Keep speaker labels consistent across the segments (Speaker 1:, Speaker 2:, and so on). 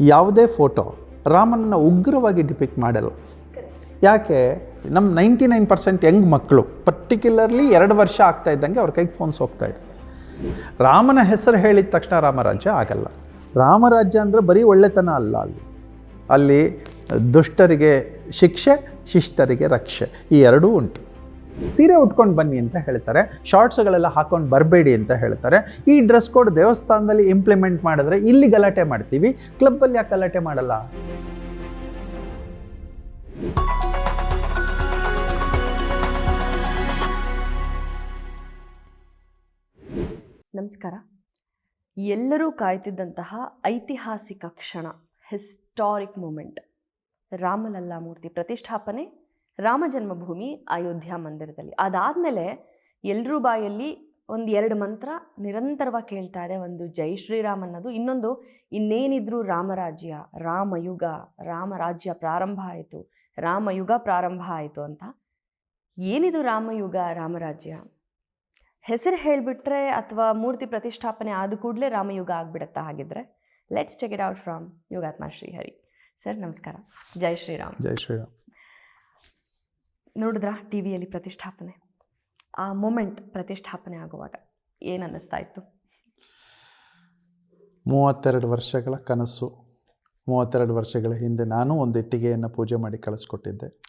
Speaker 1: ಯಾವುದೇ ಫೋಟೋ ರಾಮನನ್ನು ಉಗ್ರವಾಗಿ ಡಿಪಿಕ್ಟ್ ಮಾಡಲ್ಲ. ಯಾಕೆ? ನಮ್ಮ ನೈಂಟಿ ನೈನ್ ಪರ್ಸೆಂಟ್ ಯಂಗ್ ಮಕ್ಕಳು ಪರ್ಟಿಕ್ಯುಲರ್ಲಿ ಎರಡು ವರ್ಷ ಆಗ್ತಾ ಇದ್ದಂಗೆ ಅವ್ರ ಕೈಗೆ ಫೋನ್ಸ್ ಹೋಗ್ತಾ ಇದೆ. ರಾಮನ ಹೆಸರು ಹೇಳಿದ ತಕ್ಷಣ ರಾಮರಾಜ್ಯ ಆಗಲ್ಲ. ರಾಮರಾಜ್ಯ ಅಂದರೆ ಬರೀ ಒಳ್ಳೆತನ ಅಲ್ಲ ಅಲ್ಲಿ. ಅಲ್ಲಿ ದುಷ್ಟರಿಗೆ ಶಿಕ್ಷೆ, ಶಿಷ್ಟರಿಗೆ ರಕ್ಷೆ, ಈ ಎರಡೂ ಉಂಟು. ಸೀರೆ ಉಟ್ಕೊಂಡು ಬನ್ನಿ ಅಂತ ಹೇಳ್ತಾರೆ. ಶಾರ್ಟ್ಸ್ಗಳೆಲ್ಲ ಹಾಕೊಂಡು ಬರಬೇಡಿ ಅಂತ ಹೇಳ್ತಾರೆ. ಈ ಡ್ರೆಸ್ ಕೋಡ್ ದೇವಸ್ಥಾನದಲ್ಲಿ ಇಂಪ್ಲಿಮೆಂಟ್ ಮಾಡಿದ್ರೆ ಇಲ್ಲಿ ಗಲಾಟೆ ಮಾಡ್ತೀವಿ. ಕ್ಲಬ್ಬಲ್ಲಿ ಯಾಕೆ ಗಲಾಟೆ ಮಾಡಲ್ಲ?
Speaker 2: ನಮಸ್ಕಾರ. ಎಲ್ಲರೂ ಕಾಯ್ತಿದ್ದಂತಹ ಐತಿಹಾಸಿಕ ಕ್ಷಣ ಹಿಸ್ಟಾರಿಕ್ ಮೂಮೆಂಟ್ ರಾಮಲಲ್ಲಾ ಮೂರ್ತಿ ಪ್ರತಿಷ್ಠಾಪನೆ ರಾಮ ಜನ್ಮಭೂಮಿ ಅಯೋಧ್ಯ ಮಂದಿರದಲ್ಲಿ. ಅದಾದಮೇಲೆ ಎಲ್ಲರೂ ಬಾಯಲ್ಲಿ ಒಂದು ಎರಡು ಮಂತ್ರ ನಿರಂತರವಾಗಿ ಕೇಳ್ತಾ ಇದೆ. ಒಂದು ಜೈ ಶ್ರೀರಾಮ್ ಅನ್ನೋದು. ಇನ್ನೊಂದು, ಇನ್ನೇನಿದ್ರು ರಾಮರಾಜ್ಯ, ರಾಮಯುಗ, ರಾಮರಾಜ್ಯ ಪ್ರಾರಂಭ ಆಯಿತು, ರಾಮಯುಗ ಪ್ರಾರಂಭ ಆಯಿತು ಅಂತ. ಏನಿದು ರಾಮಯುಗ, ರಾಮರಾಜ್ಯ? ಹೆಸರು ಹೇಳಿಬಿಟ್ರೆ ಅಥವಾ ಮೂರ್ತಿ ಪ್ರತಿಷ್ಠಾಪನೆ ಆದ ಕೂಡಲೇ ರಾಮಯುಗ ಆಗಿಬಿಡುತ್ತಾ ಹಾಗಿದ್ರೆ. Let's check it out from Yogatma Shrihari sir ನಮಸ್ಕಾರ. ಜೈ ಶ್ರೀರಾಮ್.
Speaker 1: ಜೈ ಶ್ರೀರಾಮ್.
Speaker 2: ನೋಡಿದ್ರಾ ಟಿ ವಿಯಲ್ಲಿ ಪ್ರತಿಷ್ಠಾಪನೆ? ಆ ಮೂಮೆಂಟ್ ಪ್ರತಿಷ್ಠಾಪನೆ ಆಗುವಾಗ ಏನು ಅನ್ನಿಸ್ತಾ ಇತ್ತು?
Speaker 1: ಮೂವತ್ತೆರಡು ವರ್ಷಗಳ ಕನಸು. ಮೂವತ್ತೆರಡು ವರ್ಷಗಳ ಹಿಂದೆ ನಾನು ಒಂದು ಇಟ್ಟಿಗೆಯನ್ನು ಪೂಜೆ ಮಾಡಿ ಕಳಿಸ್ಕೊಟ್ಟಿದ್ದೆ.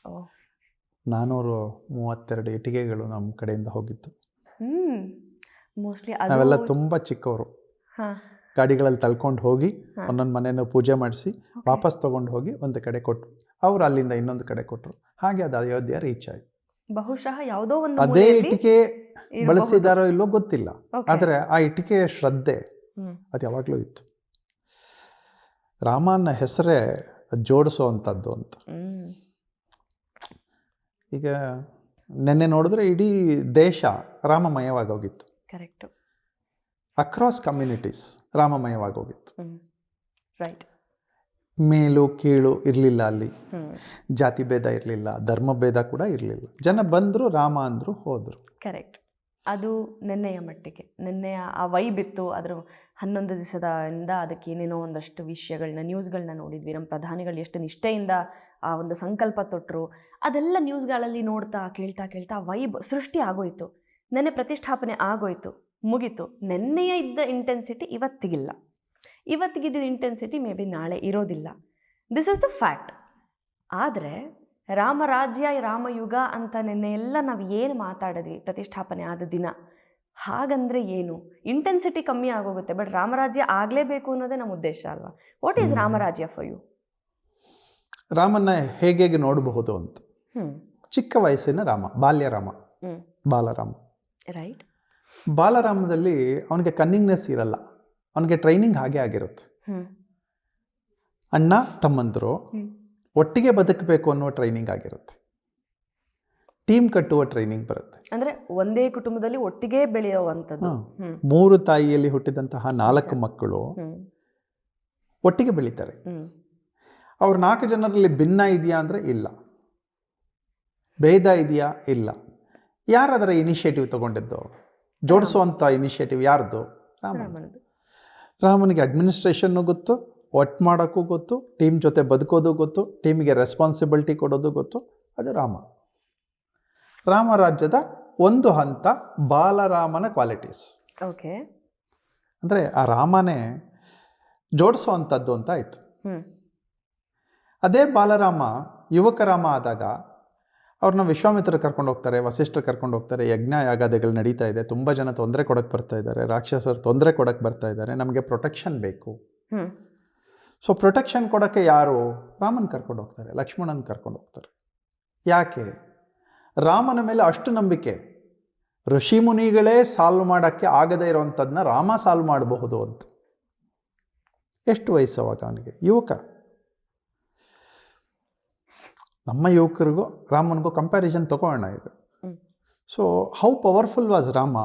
Speaker 1: ನಾನೂರು ಮೂವತ್ತೆರಡು ಇಟ್ಟಿಗೆಗಳು ನಮ್ಮ ಕಡೆಯಿಂದ ಹೋಗಿತ್ತು.
Speaker 2: ಮೋಸ್ಟ್ಲಿ
Speaker 1: ನಾವೆಲ್ಲ ತುಂಬ ಚಿಕ್ಕವರು.
Speaker 2: ಹಾಂ.
Speaker 1: ಗಾಡಿಗಳಲ್ಲಿ ತಳ್ಕೊಂಡು ಹೋಗಿ ಒಂದೊಂದು ಮನೆಯನ್ನು ಪೂಜೆ ಮಾಡಿಸಿ ವಾಪಸ್ ತಗೊಂಡು ಹೋಗಿ ಒಂದು ಕಡೆ ಕೊಟ್ಟರು ಅವರು ಅಲ್ಲಿಂದ ಇನ್ನೊಂದು ಕಡೆ ಕೊಟ್ಟರು ಹಾಗೆ ಅದು ಅಯೋಧ್ಯೆ ರೀಚ್ ಆಯ್ತು.
Speaker 2: ಬಹುಶಃ ಯಾವುದೋ ಒಂದು
Speaker 1: ಅದೇ
Speaker 2: ಇಟಿಕೆ
Speaker 1: ಇಟ್ಟಿಗೆ ಬಳಸಿದಾರೋ ಇಲ್ಲೋ ಗೊತ್ತಿಲ್ಲ. ಆದರೆ ಆ ಇಟ್ಟಿಗೆಯ ಶ್ರದ್ಧೆ ಅದು ಯಾವಾಗಲೂ ಇತ್ತು. ರಾಮನ ಹೆಸರೇ ಜೋಡಿಸೋ ಅಂಥದ್ದು ಅಂತ ಈಗ ನೆನ್ನೆ ನೋಡಿದ್ರೆ ಇಡೀ ದೇಶ ರಾಮಮಯವಾಗೋಗಿತ್ತು
Speaker 2: ಕರೆಕ್ಟು
Speaker 1: ಅಕ್ರಾಸ್ ಕಮ್ಯುನಿಟೀಸ್ ರಾಮಮಯವಾಗಿ
Speaker 2: ಹೋಗಿತ್ತು. ರೈಟ್
Speaker 1: ಮೇಲು ಕೀಳು ಇರಲಿಲ್ಲ ಅಲ್ಲಿ. ಜಾತಿ ಭೇದ ಇರಲಿಲ್ಲ ಧರ್ಮ ಭೇದ ಕೂಡ ಇರಲಿಲ್ಲ. ಜನ ಬಂದರು ರಾಮ ಅಂದರು ಹೋದರು.
Speaker 2: ಕರೆಕ್ಟ್ ಅದು ನಿನ್ನೆಯ ಮಟ್ಟಿಗೆ. ನಿನ್ನೆಯ ಆ ವೈಬ್ ಇತ್ತು. ಅದರ ಹನ್ನೊಂದು ದಿವಸದಿಂದ ಅದಕ್ಕೆ ಏನೇನೋ ಒಂದಷ್ಟು ವಿಷಯಗಳನ್ನ ನ್ಯೂಸ್ಗಳನ್ನ ನೋಡಿದ್ವಿ. ನಮ್ಮ ಪ್ರಧಾನಿಗಳು ಎಷ್ಟು ನಿಷ್ಠೆಯಿಂದ ಆ ಒಂದು ಸಂಕಲ್ಪ ತೊಟ್ಟರು ಅದೆಲ್ಲ ನ್ಯೂಸ್ಗಳಲ್ಲಿ ನೋಡ್ತಾ ಕೇಳ್ತಾ ಕೇಳ್ತಾ ವೈಬ್ ಸೃಷ್ಟಿ ಆಗೋಯಿತು. ನೆನ್ನೆ ಪ್ರತಿಷ್ಠಾಪನೆ ಆಗೋಯಿತು. ಮುಗೀತು. ನೆನ್ನೆಯ ಇದ್ದ ಇಂಟೆನ್ಸಿಟಿ ಇವತ್ತಿಗಿಲ್ಲ. ಇವತ್ತಿಗಿದ್ದ ಇಂಟೆನ್ಸಿಟಿ ಮೇ ಬಿ ನಾಳೆ ಇರೋದಿಲ್ಲ. ದಿಸ್ ಇಸ್ ದ ಫ್ಯಾಕ್ಟ್ ಆದರೆ ರಾಮರಾಜ್ಯ ರಾಮಯುಗ ಅಂತ ನಿನ್ನೆ ಎಲ್ಲ ನಾವು ಏನು ಮಾತಾಡಿದ್ವಿ ಪ್ರತಿಷ್ಠಾಪನೆ ಆದ ದಿನ? ಹಾಗಂದರೆ ಏನು? ಇಂಟೆನ್ಸಿಟಿ ಕಮ್ಮಿ ಆಗೋಗುತ್ತೆ ಬಟ್ ರಾಮರಾಜ್ಯ ಆಗಲೇಬೇಕು ಅನ್ನೋದೇ ನಮ್ಮ ಉದ್ದೇಶ ಅಲ್ವಾ? What is Ramrajya for you
Speaker 1: ರಾಮನ್ನ ಹೇಗೆ ನೋಡಬಹುದು ಅಂತ? ಚಿಕ್ಕ ವಯಸ್ಸಿನ ರಾಮ ಬಾಲ್ಯ ರಾಮ
Speaker 2: ಹ್ಞೂ
Speaker 1: ಬಾಲರಾಮ.
Speaker 2: ರೈಟ್
Speaker 1: ಬಾಲರಾಮದಲ್ಲಿ ಅವನಿಗೆ ಕನ್ನಿಂಗ್ನೆಸ್ ಇರಲ್ಲ. ಅವನಿಗೆ ಟ್ರೈನಿಂಗ್ ಹಾಗೆ ಆಗಿರುತ್ತೆ. ಅಣ್ಣ ತಮ್ಮಂದರು ಒಟ್ಟಿಗೆ ಬದುಕಬೇಕು ಅನ್ನೋ ಟ್ರೈನಿಂಗ್ ಆಗಿರುತ್ತೆ. ಟೀಮ್ ಕಟ್ಟುವ ಟ್ರೈನಿಂಗ್ ಬರುತ್ತೆ.
Speaker 2: ಅಂದರೆ ಒಂದೇ ಕುಟುಂಬದಲ್ಲಿ ಒಟ್ಟಿಗೆ ಬೆಳೆಯುವಂಥದ್ದು.
Speaker 1: ಮೂರು ತಾಯಿಯಲ್ಲಿ ಹುಟ್ಟಿದಂತಹ ನಾಲ್ಕು ಮಕ್ಕಳು ಒಟ್ಟಿಗೆ ಬೆಳೀತಾರೆ. ಅವ್ರ ನಾಲ್ಕು ಜನರಲ್ಲಿ ಭಿನ್ನ ಇದೆಯಾ ಅಂದರೆ ಇಲ್ಲ. ಭೇದ ಇದೆಯಾ? ಇಲ್ಲ. ಯಾರದರ ಇನಿಷಿಯೇಟಿವ್ ತಗೊಂಡಿದ್ದು ಜೋಡಿಸುವಂಥ ಇನಿಷಿಯೇಟಿವ್ ಯಾರ್ದು? ರಾಮ
Speaker 2: ರಾಮನದು.
Speaker 1: ರಾಮನಿಗೆ ಅಡ್ಮಿನಿಸ್ಟ್ರೇಷನ್ನು ಗೊತ್ತು ಒಟ್ಟು ಮಾಡೋಕ್ಕೂ ಗೊತ್ತು ಟೀಮ್ ಜೊತೆ ಬದುಕೋದು ಗೊತ್ತು ಟೀಮಿಗೆ ರೆಸ್ಪಾನ್ಸಿಬಿಲಿಟಿ ಕೊಡೋದು ಗೊತ್ತು ಅದು ರಾಮ. ರಾಮರಾಜ್ಯದ ಒಂದು ಹಂತ ಬಾಲರಾಮನ ಕ್ವಾಲಿಟೀಸ್
Speaker 2: ಓಕೆ
Speaker 1: ಅಂದರೆ ಆ ರಾಮನೇ ಜೋಡಿಸುವಂಥದ್ದು ಅಂತ ಆಯಿತು. ಅದೇ ಬಾಲರಾಮ ಯುವಕ ರಾಮ ಆದಾಗ ಅವ್ರನ್ನ ವಿಶ್ವಾಮಿತ್ರ ಕರ್ಕೊಂಡು ಹೋಗ್ತಾರೆ ವಸಿಷ್ಠರು ಕರ್ಕೊಂಡು ಹೋಗ್ತಾರೆ. ಯಜ್ಞ ಯಾಗಾದಿಗಳು ನಡೀತಾ ಇದೆ. ತುಂಬ ಜನ ತೊಂದರೆ ಕೊಡಕ್ಕೆ ಬರ್ತಾ ಇದ್ದಾರೆ. ರಾಕ್ಷಸರು ತೊಂದರೆ ಕೊಡೋಕ್ಕೆ ಬರ್ತಾ ಇದ್ದಾರೆ. ನಮಗೆ ಪ್ರೊಟೆಕ್ಷನ್ ಬೇಕು. ಸೊ ಪ್ರೊಟೆಕ್ಷನ್ ಕೊಡೋಕ್ಕೆ ಯಾರು? ರಾಮನ್ ಕರ್ಕೊಂಡು ಹೋಗ್ತಾರೆ ಲಕ್ಷ್ಮಣನ್ ಕರ್ಕೊಂಡು ಹೋಗ್ತಾರೆ. ಯಾಕೆ? ರಾಮನ ಮೇಲೆ ಅಷ್ಟು ನಂಬಿಕೆ. ಋಷಿ ಮುನಿಗಳೇ ಸಾಲ್ವ್ ಮಾಡೋಕ್ಕೆ ಆಗದೇ ಇರೋವಂಥದ್ದನ್ನ ರಾಮ ಸಾಲ್ವ್ ಮಾಡಬಹುದು ಅಂತ. ಎಷ್ಟು ವಯಸ್ಸು ಅವನಿಗೆ? ಯುವಕ. ನಮ್ಮ ಯುವಕರಿಗೂ ರಾಮನಿಗೂ ಕಂಪ್ಯಾರಿಸನ್ ತಗೋಣ ಈಗ. So how powerful was Rama?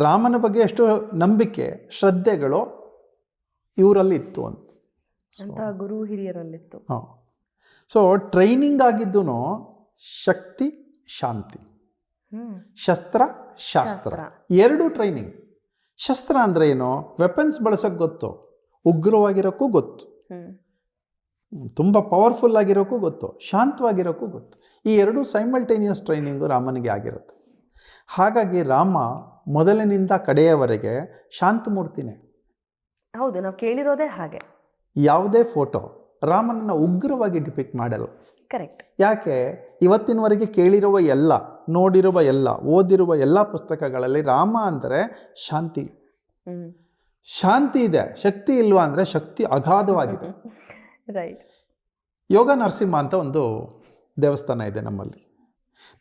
Speaker 1: ರಾಮನ ಬಗ್ಗೆ ಎಷ್ಟು ನಂಬಿಕೆ ಶ್ರದ್ಧೆಗಳು ಇವರಲ್ಲಿ ಇತ್ತು ಅಂತ
Speaker 2: ಅಂತ ಗುರು ಹಿರಿಯರಲ್ಲಿತ್ತು.
Speaker 1: ಹಾಂ. ಸೊ ಟ್ರೈನಿಂಗ್ ಆಗಿದ್ದು ಶಕ್ತಿ ಶಾಂತಿ. ಶಸ್ತ್ರ ಶಾಸ್ತ್ರ. ಎರಡು ಟ್ರೈನಿಂಗ್ ಶಸ್ತ್ರ ಅಂದರೆ ಏನು? ವೆಪನ್ಸ್ ಬಳಸೋಕೆ ಗೊತ್ತು. ಉಗ್ರವಾಗಿರೋಕ್ಕೂ ಗೊತ್ತು. ತುಂಬ ಪವರ್ಫುಲ್ ಆಗಿರೋಕ್ಕೂ ಗೊತ್ತು ಶಾಂತವಾಗಿರೋಕ್ಕೂ ಗೊತ್ತು. ಈ ಎರಡೂ ಸೈಮಲ್ಟೇನಿಯಸ್ ಟ್ರೈನಿಂಗು ರಾಮನಿಗೆ ಆಗಿರುತ್ತೆ. ಹಾಗಾಗಿ ರಾಮ ಮೊದಲಿನಿಂದ ಕಡೆಯವರೆಗೆ ಶಾಂತಮೂರ್ತಿನೇ
Speaker 2: ಹೌದು ನಾವು ಕೇಳಿರೋದೇ ಹಾಗೆ.
Speaker 1: ಯಾವುದೇ ಫೋಟೋ ರಾಮನನ್ನು ಉಗ್ರವಾಗಿ ಡಿಪಿಕ್ಟ್ ಮಾಡಲ್ಲ.
Speaker 2: ಕರೆಕ್ಟ್
Speaker 1: ಯಾಕೆ? ಇವತ್ತಿನವರೆಗೆ ಕೇಳಿರುವ ಎಲ್ಲ ನೋಡಿರುವ ಎಲ್ಲ ಓದಿರುವ ಎಲ್ಲ ಪುಸ್ತಕಗಳಲ್ಲಿ ರಾಮ ಅಂದರೆ ಶಾಂತಿ. ಶಾಂತಿ ಇದೆ ಶಕ್ತಿ ಇಲ್ವಾ ಅಂದರೆ ಶಕ್ತಿ ಅಗಾಧವಾಗಿದೆ.
Speaker 2: ರೈಟ್
Speaker 1: ಯೋಗ ನರಸಿಂಹ ಅಂತ ಒಂದು ದೇವಸ್ಥಾನ ಇದೆ ನಮ್ಮಲ್ಲಿ.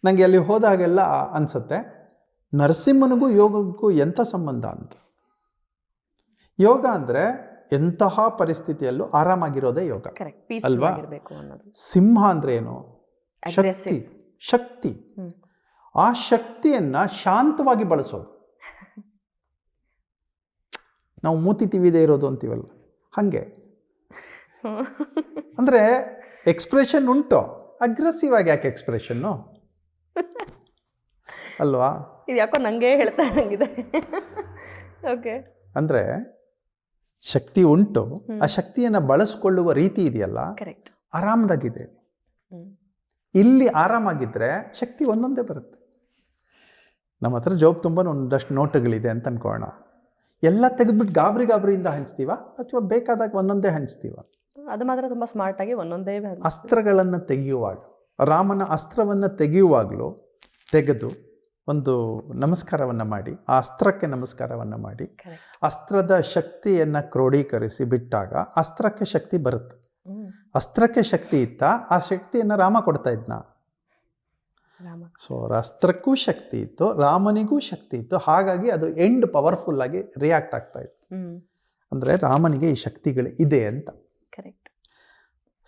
Speaker 1: ನನಗೆ ಅಲ್ಲಿ ಹೋದಾಗೆಲ್ಲ ಅನಿಸುತ್ತೆ ನರಸಿಂಹನಿಗೂ ಯೋಗಕ್ಕೂ ಎಂಥ ಸಂಬಂಧ ಅಂತ. ಯೋಗ ಅಂದರೆ ಎಂತಹ ಪರಿಸ್ಥಿತಿಯಲ್ಲೂ ಆರಾಮಾಗಿರೋದೇ ಯೋಗ. ಅಲ್ವಾ? ಸಿಂಹ ಅಂದ್ರೆ ಏನು? ಶಕ್ತಿ. ಶಕ್ತಿ. ಆ ಶಕ್ತಿಯನ್ನ ಶಾಂತವಾಗಿ ಬಳಸೋದು. ನಾವು ಮೂತಿ ತಿವಿದೇ ಇರೋದು ಅಂತೀವಲ್ಲ. ಹಾಗೆ. ಅಂದರೆ ಎಕ್ಸ್ಪ್ರೆಷನ್ ಉಂಟು. ಅಗ್ರೆಸಿವ್ ಆಗಿ ಯಾಕೆ ಎಕ್ಸ್ಪ್ರೆಷನ್ನು ಅಲ್ವಾ?
Speaker 2: ಇದು ಯಾಕೋ ನನಗೆ ಹೇಳ್ತಾ ನಂಗಿದೆ ಓಕೆ
Speaker 1: ಅಂದರೆ ಶಕ್ತಿ ಉಂಟು. ಆ ಶಕ್ತಿಯನ್ನು ಬಳಸ್ಕೊಳ್ಳುವ ರೀತಿ ಇದೆಯಲ್ಲ?
Speaker 2: ಕರೆಕ್ಟ್
Speaker 1: ಆರಾಮದಾಗಿದೆ. ಇಲ್ಲಿ ಆರಾಮಾಗಿದ್ದರೆ ಶಕ್ತಿ ಒಂದೊಂದೇ ಬರುತ್ತೆ. ನಮ್ಮ ಹತ್ರ ಜೋಬ್ ತುಂಬ ಒಂದಷ್ಟು ನೋಟುಗಳಿದೆ ಅಂತ ಅನ್ಕೋಣ. ಎಲ್ಲ ತೆಗೆದ್ಬಿಟ್ಟು ಗಾಬರಿ ಗಾಬರಿಯಿಂದ ಹಂಚ್ತೀವ? ಅಥವಾ ಬೇಕಾದಾಗ ಒಂದೊಂದೇ ಹಂಚ್ತೀವ?
Speaker 2: ಅದು ಮಾತ್ರ ತುಂಬ ಸ್ಮಾರ್ಟಾಗಿ ಒಂದೊಂದೇ
Speaker 1: ಅಸ್ತ್ರಗಳನ್ನು ತೆಗೆಯುವಾಗ ರಾಮನ ಅಸ್ತ್ರವನ್ನು ತೆಗೆಯುವಾಗಲೂ ತೆಗೆದು ಒಂದು ನಮಸ್ಕಾರವನ್ನು ಮಾಡಿ ಆ ಅಸ್ತ್ರಕ್ಕೆ ನಮಸ್ಕಾರವನ್ನು ಮಾಡಿ ಅಸ್ತ್ರದ ಶಕ್ತಿಯನ್ನು ಕ್ರೋಢೀಕರಿಸಿ ಬಿಟ್ಟಾಗ ಅಸ್ತ್ರಕ್ಕೆ ಶಕ್ತಿ ಬರುತ್ತೆ. ಅಸ್ತ್ರಕ್ಕೆ ಶಕ್ತಿ ಇತ್ತ ಆ ಶಕ್ತಿಯನ್ನು ರಾಮ ಕೊಡ್ತಾ ಇದ್ನ. ಸೊ ಅಸ್ತ್ರಕ್ಕೂ ಶಕ್ತಿ ಇತ್ತು ರಾಮನಿಗೂ ಶಕ್ತಿ ಇತ್ತು ಹಾಗಾಗಿ ಅದು ಎಂಡ್ ಪವರ್ಫುಲ್ ಆಗಿ ರಿಯಾಕ್ಟ್ ಆಗ್ತಾ ಇತ್ತು. ಅಂದರೆ ರಾಮನಿಗೆ ಈ ಶಕ್ತಿಗಳು ಇದೆ ಅಂತ.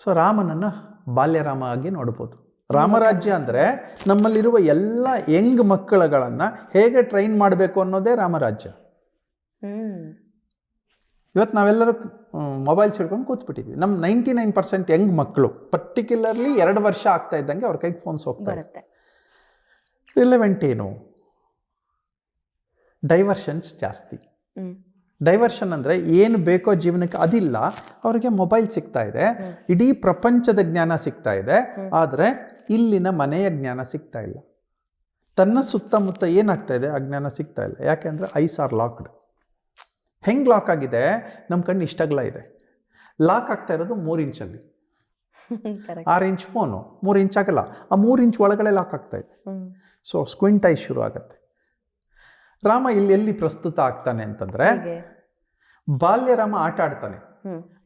Speaker 1: ಸೊ ರಾಮನನ್ನು ಬಾಲ್ಯರಾಮ ಆಗಿ ನೋಡ್ಬೋದು. ರಾಮರಾಜ್ಯ ಅಂದರೆ ನಮ್ಮಲ್ಲಿರುವ ಎಲ್ಲ ಯಂಗ್ ಮಕ್ಕಳುಗಳನ್ನು ಹೇಗೆ ಟ್ರೈನ್ ಮಾಡಬೇಕು ಅನ್ನೋದೇ ರಾಮರಾಜ್ಯ. ಇವತ್ತು ನಾವೆಲ್ಲರೂ ಮೊಬೈಲ್ಸ್ ಹಿಡ್ಕೊಂಡು ಕೂತ್ಬಿಟ್ಟಿದ್ವಿ. ನಮ್ಮ ನೈಂಟಿ ನೈನ್ ಪರ್ಸೆಂಟ್ ಯಂಗ್ ಮಕ್ಕಳು ಪರ್ಟಿಕ್ಯುಲರ್ಲಿ ಎರಡು ವರ್ಷ ಆಗ್ತಾ ಇದ್ದಂಗೆ ಅವ್ರ ಕೈಗೆ ಫೋನ್ಸ್ ಹೋಗ್ತಾ
Speaker 2: ಇರುತ್ತೆ
Speaker 1: ರಿಲೆವೆಂಟ್ ಏನು? ಡೈವರ್ಷನ್ಸ್ ಜಾಸ್ತಿ. ಡೈವರ್ಷನ್ ಅಂದರೆ ಏನು ಬೇಕೋ ಜೀವನಕ್ಕೆ ಅದಿಲ್ಲ ಅವರಿಗೆ ಮೊಬೈಲ್ ಸಿಗ್ತಾ ಇದೆ. ಇಡೀ ಪ್ರಪಂಚದ ಜ್ಞಾನ ಸಿಗ್ತಾ ಇದೆ. ಆದರೆ ಇಲ್ಲಿನ ಮನೆಯ ಜ್ಞಾನ ಸಿಗ್ತಾ ಇಲ್ಲ. ತನ್ನ ಸುತ್ತಮುತ್ತ ಏನಾಗ್ತಾ ಇದೆ? ಆ ಜ್ಞಾನ ಸಿಗ್ತಾ ಇಲ್ಲ. ಯಾಕೆಂದರೆ ಐಸ್ ಆರ್ ಲಾಕ್ಡ್ ಹೆಂಗೆ ಲಾಕ್ ಆಗಿದೆ? ನಮ್ಮ ಕಣ್ಣು ಇಷ್ಟಗ್ಲ ಇದೆ. ಲಾಕ್ ಆಗ್ತಾ ಇರೋದು ಮೂರು ಇಂಚಲ್ಲಿ ಆರು ಇಂಚ್ ಫೋನು ಮೂರು ಇಂಚ್ ಆಗಲ್ಲ. ಆ ಮೂರು ಇಂಚ್ ಒಳಗಡೆ ಲಾಕ್ ಆಗ್ತಾ ಇದೆ. ಸೊ ಸ್ಕ್ವಿಂಟ್ ಐಸ್ ಶುರು ಆಗುತ್ತೆ. ರಾಮ ಇಲ್ಲಿ ಎಲ್ಲಿ ಪ್ರಸ್ತುತ ಆಗ್ತಾನೆ ಅಂತಂದ್ರೆ ಬಾಲ್ಯರಾಮ ಆಟ ಆಡ್ತಾನೆ.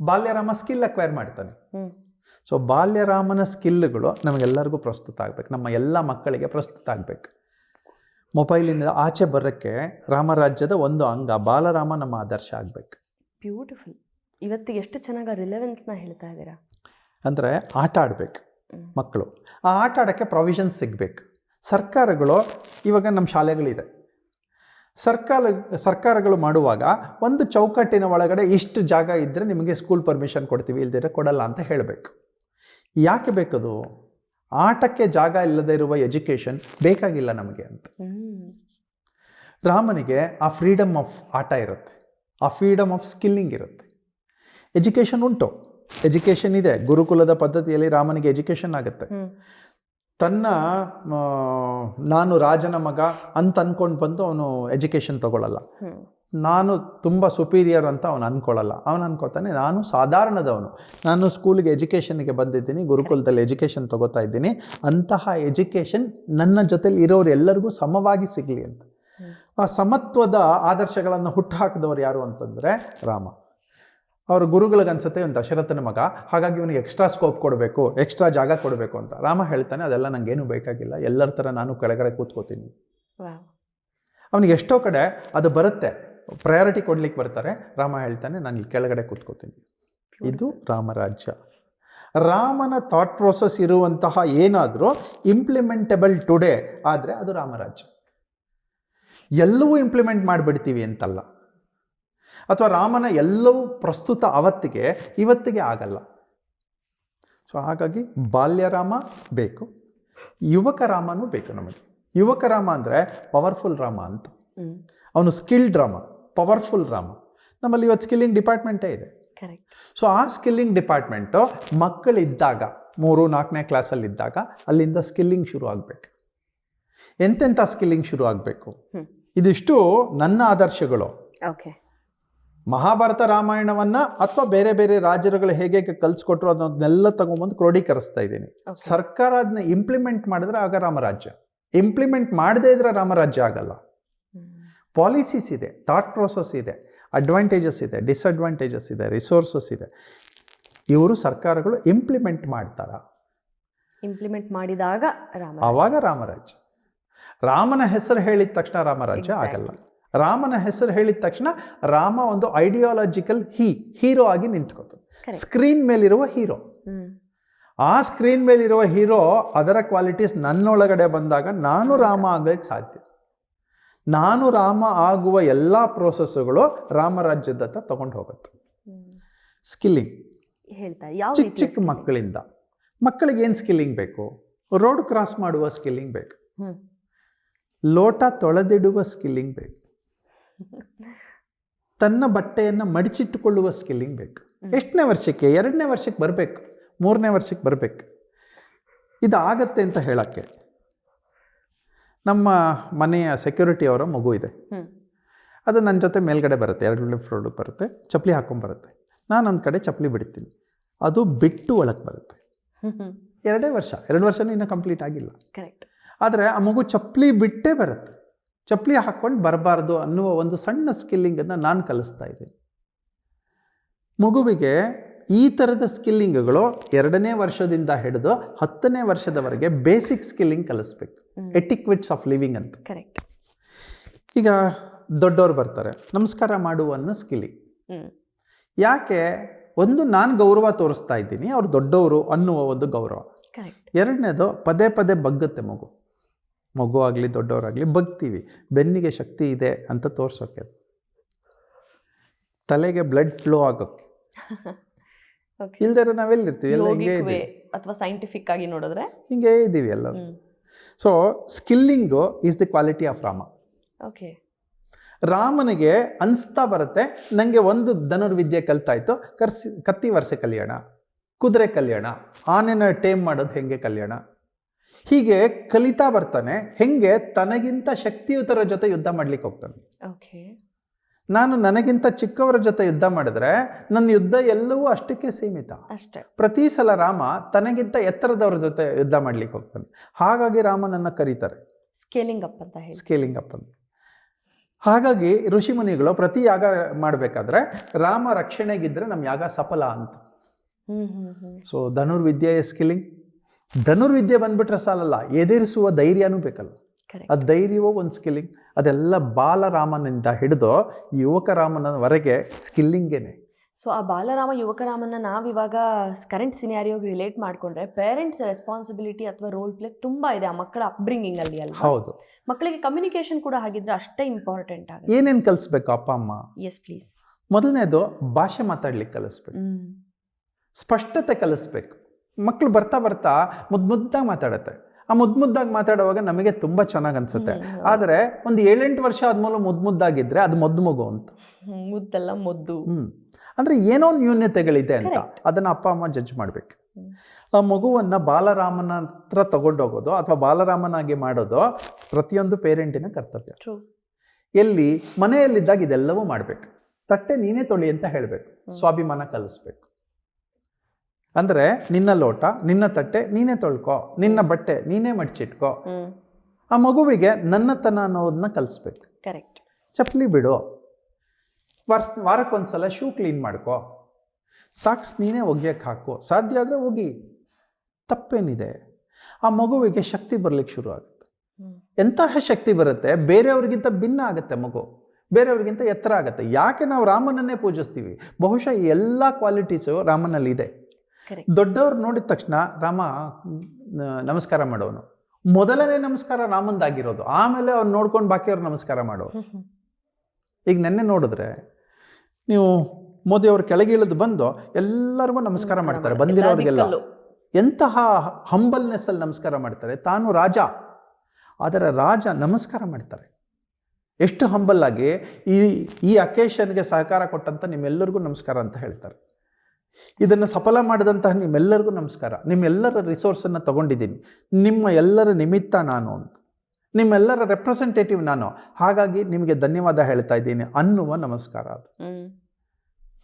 Speaker 1: ಬಾಲ್ಯರಾಮ ಸ್ಕಿಲ್ ಅಕ್ವೈರ್ ಮಾಡ್ತಾನೆ. ಸೊ ಬಾಲ್ಯರಾಮನ ಸ್ಕಿಲ್ಗಳು ನಮಗೆಲ್ಲರಿಗೂ ಪ್ರಸ್ತುತ ಆಗ್ಬೇಕು. ನಮ್ಮ ಎಲ್ಲ ಮಕ್ಕಳಿಗೆ ಪ್ರಸ್ತುತ ಆಗ್ಬೇಕು. ಮೊಬೈಲಿಂದ ಆಚೆ ಬರೋಕ್ಕೆ ರಾಮರಾಜ್ಯದ ಒಂದು ಅಂಗ ಬಾಲರಾಮ ನಮ್ಮ ಆದರ್ಶ ಆಗ್ಬೇಕು.
Speaker 2: ಬ್ಯೂಟಿಫುಲ್ ಇವತ್ತಿಗೆ ಎಷ್ಟು ಚೆನ್ನಾಗಿ ರಿಲೆವೆನ್ಸ್ನ ಹೇಳ್ತಾ ಇದ್ದೀರಾ?
Speaker 1: ಅಂದರೆ ಆಟ ಆಡಬೇಕು ಮಕ್ಕಳು. ಆ ಆಟ ಆಡೋಕ್ಕೆ ಪ್ರೊವಿಷನ್ಸ್ ಸಿಗಬೇಕು. ಸರ್ಕಾರಗಳು ಇವಾಗ ನಮ್ಮ ಶಾಲೆಗಳಿದೆ. ಸರ್ಕಾರ ಸರ್ಕಾರಗಳು ಮಾಡುವಾಗ ಒಂದು ಚೌಕಟ್ಟಿನ ಒಳಗಡೆ ಇಷ್ಟು ಜಾಗ ಇದ್ದರೆ ನಿಮಗೆ ಸ್ಕೂಲ್ ಪರ್ಮಿಷನ್ ಕೊಡ್ತೀವಿ, ಇಲ್ದಿದ್ರೆ ಕೊಡಲ್ಲ ಅಂತ ಹೇಳಬೇಕು. ಯಾಕೆ ಬೇಕದು? ಆಟಕ್ಕೆ ಜಾಗ ಇಲ್ಲದೆ ಇರುವ ಎಜುಕೇಷನ್ ಬೇಕಾಗಿಲ್ಲ ನಮಗೆ ಅಂತ. ರಾಮನಿಗೆ ಆ ಫ್ರೀಡಮ್ ಆಫ್ ಆಟ ಇರುತ್ತೆ. ಆ ಫ್ರೀಡಮ್ ಆಫ್ ಸ್ಕಿಲ್ಲಿಂಗ್ ಇರುತ್ತೆ. ಎಜುಕೇಷನ್ ಉಂಟು. ಎಜುಕೇಷನ್ ಇದೆ. ಗುರುಕುಲದ ಪದ್ಧತಿಯಲ್ಲಿ ರಾಮನಿಗೆ ಎಜುಕೇಷನ್ ಆಗುತ್ತೆ. ತನ್ನ ನಾನು ರಾಜನ ಮಗ ಅಂತ ಅಂದ್ಕೊಂಡು ಬಂದು ಅವನು ಎಜುಕೇಷನ್ ತಗೊಳ್ಳಲ್ಲ ನಾನು ತುಂಬ ಸುಪೀರಿಯರ್ ಅಂತ ಅವನು ಅಂದ್ಕೊಳ್ಳಲ್ಲ ಅವನು ಅನ್ಕೋತಾನೆ ನಾನು ಸಾಧಾರಣದವನು. ನಾನು ಸ್ಕೂಲ್ಗೆ ಎಜುಕೇಷನ್ಗೆ ಬಂದಿದ್ದೀನಿ ಗುರುಕುಲದಲ್ಲಿ ಎಜುಕೇಷನ್ ತಗೋತಾ ಇದ್ದೀನಿ. ಅಂತಹ ಎಜುಕೇಷನ್ ನನ್ನ ಜೊತೆಲಿ ಇರೋರು ಎಲ್ಲರಿಗೂ ಸಮವಾಗಿ ಸಿಗಲಿ ಅಂತ. ಆ ಸಮತ್ವದ ಆದರ್ಶಗಳನ್ನು ಹುಟ್ಟುಹಾಕಿದವರು ಯಾರು ಅಂತಂದರೆ ರಾಮ. ಅವ್ರ ಗುರುಗಳಿಗೆ ಅನ್ಸುತ್ತೆ ಇವನು ದಶರಥನ ಮಗ. ಹಾಗಾಗಿ ಇವನಿಗೆ ಎಕ್ಸ್ಟ್ರಾ ಸ್ಕೋಪ್ ಕೊಡಬೇಕು ಎಕ್ಸ್ಟ್ರಾ ಜಾಗ ಕೊಡಬೇಕು ಅಂತ. ರಾಮ ಹೇಳ್ತಾನೆ ಅದೆಲ್ಲ ನನಗೇನು ಬೇಕಾಗಿಲ್ಲ. ಎಲ್ಲರ ಥರ ನಾನು ಕೆಳಗಡೆ ಕೂತ್ಕೋತೀನಿ. ಅವನಿಗೆ ಎಷ್ಟೋ ಕಡೆ ಅದು ಬರುತ್ತೆ. ಪ್ರಯಾರಿಟಿ ಕೊಡ್ಲಿಕ್ಕೆ ಬರ್ತಾರೆ. ರಾಮ ಹೇಳ್ತಾನೆ ನಾನು ಇಲ್ಲಿ ಕೆಳಗಡೆ ಕೂತ್ಕೋತೀನಿ. ಇದು ರಾಮರಾಜ್ಯ ರಾಮನ ಥಾಟ್ ಪ್ರೋಸೆಸ್ ಇರುವಂತಹ ಏನಾದರೂ ಇಂಪ್ಲಿಮೆಂಟಬಲ್ ಟುಡೇ ಆದರೆ ಅದು ರಾಮರಾಜ್ಯ ಎಲ್ಲವೂ ಇಂಪ್ಲಿಮೆಂಟ್ ಮಾಡಿಬಿಡ್ತೀವಿ ಅಂತಲ್ಲ. ಅಥವಾ ರಾಮನ ಎಲ್ಲವೂ ಪ್ರಸ್ತುತ ಅವತ್ತಿಗೆ ಇವತ್ತಿಗೆ ಆಗಲ್ಲ. ಸೊ ಹಾಗಾಗಿ ಬಾಲ್ಯರಾಮ ಬೇಕು. ಯುವಕ ರಾಮನೂ ಬೇಕು ನಮಗೆ. ಯುವಕ ರಾಮ ಅಂದರೆ ಪವರ್ಫುಲ್ ರಾಮ ಅಂತ. ಅವನು ಸ್ಕಿಲ್ಡ್ ರಾಮ ಪವರ್ಫುಲ್ ರಾಮ. ನಮ್ಮಲ್ಲಿ ಇವತ್ತು ಸ್ಕಿಲ್ಲಿಂಗ್ ಡಿಪಾರ್ಟ್ಮೆಂಟೇ ಇದೆ. ಸೊ ಆ ಸ್ಕಿಲ್ಲಿಂಗ್ ಡಿಪಾರ್ಟ್ಮೆಂಟು ಮಕ್ಕಳಿದ್ದಾಗ ಮೂರು ನಾಲ್ಕನೇ ಕ್ಲಾಸಲ್ಲಿದ್ದಾಗ ಅಲ್ಲಿಂದ ಸ್ಕಿಲ್ಲಿಂಗ್ ಶುರು ಆಗಬೇಕು. ಎಂತೆಂಥ ಸ್ಕಿಲ್ಲಿಂಗ್ ಶುರು ಆಗಬೇಕು? ಇದಿಷ್ಟು ನನ್ನ ಆದರ್ಶಗಳು.
Speaker 2: ಓಕೆ
Speaker 1: ಮಹಾಭಾರತ ರಾಮಾಯಣವನ್ನು ಅಥವಾ ಬೇರೆ ಬೇರೆ ರಾಜ್ಯಗಳು ಹೇಗೆ ಹೇಗೆ ಕಲಿಸ್ಕೊಟ್ರು ಅದನ್ನೆಲ್ಲ ತಗೊಂಬಂದು ಕ್ರೋಢೀಕರಿಸ್ತಾ ಇದ್ದೀನಿ. ಸರ್ಕಾರ ಅದನ್ನ ಇಂಪ್ಲಿಮೆಂಟ್ ಮಾಡಿದ್ರೆ ಆಗ ರಾಮರಾಜ್ಯ. ಇಂಪ್ಲಿಮೆಂಟ್ ಮಾಡದೇ ಇದ್ರೆ ರಾಮರಾಜ್ಯ ಆಗಲ್ಲ. ಪಾಲಿಸೀಸ್ ಇದೆ ಥಾಟ್ ಪ್ರೋಸೆಸ್ ಇದೆ ಅಡ್ವಾಂಟೇಜಸ್ ಇದೆ ಡಿಸ್ಅಡ್ವಾಂಟೇಜಸ್ ಇದೆ ರಿಸೋರ್ಸಸ್ ಇದೆ. ಇವರು ಸರ್ಕಾರಗಳು ಇಂಪ್ಲಿಮೆಂಟ್ ಮಾಡ್ತಾರ.
Speaker 2: ಇಂಪ್ಲಿಮೆಂಟ್ ಮಾಡಿದಾಗ ಅವಾಗ
Speaker 1: ಆವಾಗ ರಾಮರಾಜ್ಯ. ರಾಮನ ಹೆಸರು ಹೇಳಿದ ತಕ್ಷಣ ರಾಮರಾಜ್ಯ. ಆಗಲ್ಲ. ರಾಮನ ಹೆಸರು ಹೇಳಿದ ತಕ್ಷಣ ರಾಮ ಒಂದು ಐಡಿಯಾಲಜಿಕಲ್ ಹೀ ಹೀರೋ ಆಗಿ
Speaker 2: ನಿಂತ್ಕೋತದೆ.
Speaker 1: ಸ್ಕ್ರೀನ್ ಮೇಲಿರುವ ಹೀರೋ ಆ ಸ್ಕ್ರೀನ್ ಮೇಲಿರುವ ಹೀರೋ ಅದರ ಕ್ವಾಲಿಟೀಸ್ ನನ್ನೊಳಗಡೆ ಬಂದಾಗ ನಾನು ರಾಮ ಆಗಲಿಕ್ಕೆ ಸಾಧ್ಯ. ನಾನು ರಾಮ ಆಗುವ ಎಲ್ಲ ಪ್ರೋಸೆಸ್ಸುಗಳು ರಾಮರಾಜ್ಯದತ್ತ ತಗೊಂಡು ಹೋಗುತ್ತೆ. ಸ್ಕಿಲ್ಲಿಂಗ್ ಚಿಕ್ಕ ಚಿಕ್ಕ ಮಕ್ಕಳಿಂದ. ಮಕ್ಕಳಿಗೆ ಏನು ಸ್ಕಿಲ್ಲಿಂಗ್ ಬೇಕು? ರೋಡ್ ಕ್ರಾಸ್ ಮಾಡುವ ಸ್ಕಿಲ್ಲಿಂಗ್ ಬೇಕು. ಲೋಟ ತೊಳೆದಿಡುವ ಸ್ಕಿಲ್ಲಿಂಗ್ ಬೇಕು. ತನ್ನ ಬಟ್ಟೆಯನ್ನು ಮಡಿಚಿಟ್ಟುಕೊಳ್ಳುವ ಸ್ಕಿಲ್ಲಿಂಗ್ ಬೇಕು. ಎಷ್ಟನೇ ವರ್ಷಕ್ಕೆ ಎರಡನೇ ವರ್ಷಕ್ಕೆ ಬರಬೇಕು ಮೂರನೇ ವರ್ಷಕ್ಕೆ ಬರಬೇಕು. ಇದು ಆಗತ್ತೆ ಅಂತ ಹೇಳೋಕ್ಕೆ ನಮ್ಮ ಮನೆಯ ಸೆಕ್ಯೂರಿಟಿ ಅವರ ಮಗು ಇದೆ. ಅದು ನನ್ನ ಜೊತೆ ಮೇಲ್ಗಡೆ ಬರುತ್ತೆ ಎರಡನೇ ಫ್ಲೋರ್ಗೆ ಬರುತ್ತೆ ಚಪ್ಪಲಿ ಹಾಕೊಂಬರುತ್ತೆ ನಾನು ಒಂದು ಕಡೆ ಚಪ್ಪಲಿ ಬಿಡ್ತೀನಿ. ಅದು ಬಿಟ್ಟು ಒಳಗೆ ಬರುತ್ತೆ. ಎರಡೇ ವರ್ಷ ಎರಡು ವರ್ಷನೂ ಇನ್ನೂ ಕಂಪ್ಲೀಟ್ ಆಗಿಲ್ಲ.
Speaker 2: ಕರೆಕ್ಟ್
Speaker 1: ಆದರೆ ಆ ಮಗು ಚಪ್ಪಲಿ ಬಿಟ್ಟೇ ಬರುತ್ತೆ. ಚಪ್ಪಲಿ ಹಾಕ್ಕೊಂಡು ಬರಬಾರ್ದು ಅನ್ನುವ ಒಂದು ಸಣ್ಣ ಸ್ಕಿಲ್ಲಿಂಗನ್ನು ನಾನು ಕಲಿಸ್ತಾ ಇದ್ದೀನಿ. ಮಗುವಿಗೆ ಈ ಥರದ ಸ್ಕಿಲ್ಲಿಂಗ್ಗಳು ಎರಡನೇ ವರ್ಷದಿಂದ ಹಿಡಿದು ಹತ್ತನೇ ವರ್ಷದವರೆಗೆ ಬೇಸಿಕ್ ಸ್ಕಿಲ್ಲಿಂಗ್ ಕಲಿಸ್ಬೇಕು. ಎಟಿಕ್ವಿಟ್ಸ್ ಆಫ್ ಲಿವಿಂಗ್ ಅಂತ.
Speaker 2: ಕರೆಕ್ಟ್
Speaker 1: ಈಗ ದೊಡ್ಡವ್ರು ಬರ್ತಾರೆ ನಮಸ್ಕಾರ ಮಾಡುವ ಅನ್ನೋ ಸ್ಕಿಲ್ಲಿಂಗ್ ಯಾಕೆ? ಒಂದು ನಾನು ಗೌರವ ತೋರಿಸ್ತಾ ಇದ್ದೀನಿ ಅವ್ರು ದೊಡ್ಡವರು ಅನ್ನುವ ಒಂದು ಗೌರವ. ಎರಡನೇದು ಪದೇ ಪದೇ ಬಗ್ಗುತ್ತೆ ಮಗು. ಮಗು ಆಗಲಿ ದೊಡ್ಡವರಾಗಲಿ ಬಗ್ತೀವಿ. ಬೆನ್ನಿಗೆ ಶಕ್ತಿ ಇದೆ ಅಂತ ತೋರ್ಸೋಕೆ. ತಲೆಗೆ ಬ್ಲಡ್ ಫ್ಲೋ ಆಗೋಕ್ಕೆ ಇಲ್ದಿರೋ ನಾವೆಲ್ಲಿರ್ತೀವಿ? ಎಲ್ಲ ಹಿಂಗೆ
Speaker 2: ಅಥವಾ ಸೈಂಟಿಫಿಕ್ ಆಗಿ ನೋಡಿದ್ರೆ?
Speaker 1: ಹಿಂಗೆ ಇದ್ದೀವಿ ಎಲ್ಲ so skilling is the quality of Rama
Speaker 2: okay
Speaker 1: ರಾಮನಿಗೆ ಅನಿಸ್ತಾ ಬರುತ್ತೆ ನನಗೆ ಒಂದು ಧನುರ್ವಿದ್ಯೆ ಕಲ್ತಾಯ್ತು ಕರ್ಸಿ ಕತ್ತಿ ವರ್ಷ ಕಲ್ಯಾಣ ಕುದುರೆ ಕಲ್ಯಾಣ ಆನೆನ ಟೇಮ್ ಮಾಡೋದು ಹೆಂಗೆ ಕಲ್ಯಾಣ? ಹೀಗೆ ಕಲಿತಾ ಬರ್ತಾನೆ ಹೆಂಗೆ ತನಗಿಂತ ಶಕ್ತಿಯುತರ ಜೊತೆ ಯುದ್ಧ ಮಾಡ್ಲಿಕ್ಕೆ ಹೋಗ್ತಾನೆ.
Speaker 2: ಓಕೆ.
Speaker 1: ನಾನು ನನಗಿಂತ ಚಿಕ್ಕವರ ಜೊತೆ ಯುದ್ಧ ಮಾಡಿದ್ರೆ ನನ್ನ ಯುದ್ಧ ಎಲ್ಲವೂ ಅಷ್ಟಕ್ಕೆ ಸೀಮಿತ.
Speaker 2: ಅಷ್ಟೇ.
Speaker 1: ಪ್ರತಿ ಸಲ ರಾಮ ತನಗಿಂತ ಎತ್ತರದವರ ಜೊತೆ ಯುದ್ಧ ಮಾಡ್ಲಿಕ್ಕೆ ಹೋಗ್ತಾನೆ. ಹಾಗಾಗಿ ರಾಮನನ್ನ ಕರೀತಾರೆ.
Speaker 2: ಸ್ಕೇಲಿಂಗ್ ಅಪ್ ಅಂತ
Speaker 1: ಸ್ಕೇಲಿಂಗ್ ಅಪ್ ಅಂತ. ಹಾಗಾಗಿ ಋಷಿಮುನಿಗಳು ಪ್ರತಿ ಯಾಗ ಮಾಡಬೇಕಾದ್ರೆ ರಾಮ ರಕ್ಷಣೆಗಿದ್ರೆ ನಮ್ಮ ಯಾಗ ಸಫಲ ಅಂತ. ಸೊ ಧನುರ್ವಿದ್ಯೆಯ ಸ್ಕಿಲ್ಲಿಂಗ್ ಧನುರ್ವಿದ್ಯೆ ಬಂದ್ಬಿಟ್ರೆ ಸಾಲಲ್ಲ ಎದುರಿಸುವ ಧೈರ್ಯನೂ ಬೇಕಲ್ಲ ಆ ಧೈರ್ಯವೋ ಒಂದು ಸ್ಕಿಲ್ಲಿಂಗ್ ಅದೆಲ್ಲ ಬಾಲರಾಮನಿಂದ ಹಿಡಿದು ಯುವಕರಾಮನವರೆಗೆ ಸ್ಕಿಲ್ಲಿಂಗೇನೆ
Speaker 2: ಸೊ ಆ ಬಾಲರಾಮ ಯುವಕರಾಮನ ನಾವಿವಾಗ ಕರೆಂಟ್ ಸಿನಾರಿಯೋಗೆ ರಿಲೇಟ್ ಮಾಡಿಕೊಂಡ್ರೆ ಪೇರೆಂಟ್ಸ್ ರೆಸ್ಪಾನ್ಸಿಬಿಲಿಟಿ ಅಥವಾ ರೋಲ್ ಪ್ಲೇ ತುಂಬ ಇದೆ ಆ ಮಕ್ಕಳ ಅಪ್ಬ್ರಿಂಗಿಂಗ್ ಅಲ್ಲಿ
Speaker 1: ಹೌದು.
Speaker 2: ಮಕ್ಕಳಿಗೆ ಕಮ್ಯುನಿಕೇಷನ್ ಕೂಡ ಹಾಗಿದ್ರೆ ಅಷ್ಟೇ ಇಂಪಾರ್ಟೆಂಟ್ ಆಗುತ್ತೆ.
Speaker 1: ಏನೇನು ಕಲಿಸ್ಬೇಕು ಅಪ್ಪ ಅಮ್ಮ?
Speaker 2: ಎಸ್ ಪ್ಲೀಸ್
Speaker 1: ಮೊದಲನೇದು ಭಾಷೆ ಮಾತಾಡ್ಲಿಕ್ಕೆ ಕಲಿಸ್ಬೇಕು. ಸ್ಪಷ್ಟತೆ ಕಲಿಸ್ಬೇಕು. ಮಕ್ಕಳು ಬರ್ತಾ ಬರ್ತಾ ಮುದ್ದು ಮುದ್ದಾಗಿ ಮಾತಾಡುತ್ತೆ. ಆ ಮುದ್ದು ಮುದ್ದಾಗಿ ಮಾತಾಡುವಾಗ ನಮಗೆ ತುಂಬ ಚೆನ್ನಾಗಿ ಅನ್ಸುತ್ತೆ. ಆದರೆ ಒಂದು ಏಳೆಂಟು ವರ್ಷ ಆದ್ಮೇಲೆ ಮುದ್ದು ಮುದ್ದಾಗಿದ್ದರೆ ಅದು ಮದ್ದು ಮಗು ಅಂತ.
Speaker 2: ಮುದ್ದಲ್ಲ ಮದ್ದು.
Speaker 1: ಹ್ಮ್. ಅಂದರೆ ಏನೋ ನ್ಯೂನ್ಯತೆಗಳಿದೆ ಅಂತ. ಅದನ್ನು ಅಪ್ಪ ಅಮ್ಮ ಜಡ್ಜ್ ಮಾಡಬೇಕು. ಆ ಮಗುವನ್ನು ಬಾಲರಾಮನ ಹತ್ರ ತಗೊಂಡೋಗೋದು ಅಥವಾ ಬಾಲರಾಮನಾಗಿ ಮಾಡೋದು ಪ್ರತಿಯೊಂದು ಪೇರೆಂಟಿನ ಕರ್ತವ್ಯ. ಎಲ್ಲಿ ಮನೆಯಲ್ಲಿದ್ದಾಗ ಇದೆಲ್ಲವೂ ಮಾಡಬೇಕು. ತಟ್ಟೆ ನೀನೇ ತೊಳಿ ಅಂತ ಹೇಳಬೇಕು. ಸ್ವಾಭಿಮಾನ ಕಲಿಸ್ಬೇಕು. ಅಂದರೆ ನಿನ್ನ ಲೋಟ ನಿನ್ನ ತಟ್ಟೆ ನೀನೇ ತೊಳ್ಕೊ ನಿನ್ನ ಬಟ್ಟೆ ನೀನೇ ಮಡ್ಚಿಟ್ಕೋ. ಆ ಮಗುವಿಗೆ ನನ್ನತನ ಅನ್ನೋದನ್ನ ಕಲಿಸ್ಬೇಕು.
Speaker 2: ಕರೆಕ್ಟ್
Speaker 1: ಚಪ್ಪಲಿ ಬಿಡು. ವರ್ಷ ವಾರಕ್ಕೊಂದ್ಸಲ ಶೂ ಕ್ಲೀನ್ ಮಾಡ್ಕೋ. ಸಾಕ್ಸ್ ನೀನೇ ಒಗ್ಯಕ್ಕೆ ಹಾಕು. ಸಾಧ್ಯ ಆದರೆ ಒಗಿ. ತಪ್ಪೇನಿದೆ. ಆ ಮಗುವಿಗೆ ಶಕ್ತಿ ಬರಲಿಕ್ಕೆ ಶುರು ಆಗುತ್ತೆ ಎಂತಹ ಶಕ್ತಿ ಬರುತ್ತೆ? ಬೇರೆಯವ್ರಿಗಿಂತ ಭಿನ್ನ ಆಗುತ್ತೆ ಮಗು. ಬೇರೆಯವ್ರಿಗಿಂತ ಎತ್ತರ ಆಗುತ್ತೆ. ಯಾಕೆ ನಾವು ರಾಮನನ್ನೇ ಪೂಜಿಸ್ತೀವಿ? ಬಹುಶಃ ಎಲ್ಲ ಕ್ವಾಲಿಟೀಸು ರಾಮನಲ್ಲಿ ಇದೆ ದೊಡ್ಡವ್ರು ನೋಡಿದ ತಕ್ಷಣ ರಾಮ ನಮಸ್ಕಾರ ಮಾಡೋನು. ಮೊದಲನೇ ನಮಸ್ಕಾರ ರಾಮಂದಾಗಿರೋದು. ಆಮೇಲೆ ಅವ್ರು ನೋಡ್ಕೊಂಡು ಬಾಕಿಯವ್ರು ನಮಸ್ಕಾರ ಮಾಡೋರು.
Speaker 2: ಹ್ಮ್
Speaker 1: ಈಗ ನೆನ್ನೆ ನೋಡಿದ್ರೆ ನೀವು ಮೋದಿ ಅವರು ಕೆಳಗೆ ಇಳಿದು ಬಂದು ಎಲ್ಲರಿಗೂ ನಮಸ್ಕಾರ ಮಾಡ್ತಾರೆ. ಬಂದಿರೋರಿಗೆಲ್ಲ. ಎಂತಹ ಹಂಬಲ್ನೆಸ್ ಅಲ್ಲಿ ನಮಸ್ಕಾರ ಮಾಡ್ತಾರೆ. ತಾನು ರಾಜ. ಆದರೆ ರಾಜ ನಮಸ್ಕಾರ ಮಾಡ್ತಾರೆ. ಎಷ್ಟು ಹಂಬಲ್ ಆಗಿ ಈ ಈ ಅಕೇಶನ್ಗೆ ಸಹಕಾರ ಕೊಟ್ಟಂತ ನಿಮ್ಮೆಲ್ಲರಿಗೂ ನಮಸ್ಕಾರ ಅಂತ ಹೇಳ್ತಾರೆ. ಇದನ್ನು ಸಫಲ ಮಾಡಿದಂತಹ ನಿಮ್ಮೆಲ್ಲರಿಗೂ ನಮಸ್ಕಾರ. ನಿಮ್ಮೆಲ್ಲರ ರಿಸೋರ್ಸನ್ನು ತಗೊಂಡಿದ್ದೀನಿ. ನಿಮ್ಮ ಎಲ್ಲರ ನಿಮಿತ್ತ ನಾನು ಅಂತ. ನಿಮ್ಮೆಲ್ಲರ ರೆಪ್ರೆಸೆಂಟೇಟಿವ್ ನಾನು. ಹಾಗಾಗಿ ನಿಮಗೆ ಧನ್ಯವಾದ ಹೇಳ್ತಾ ಇದ್ದೀನಿ. ಅನ್ನುವ ನಮಸ್ಕಾರ ಅದು.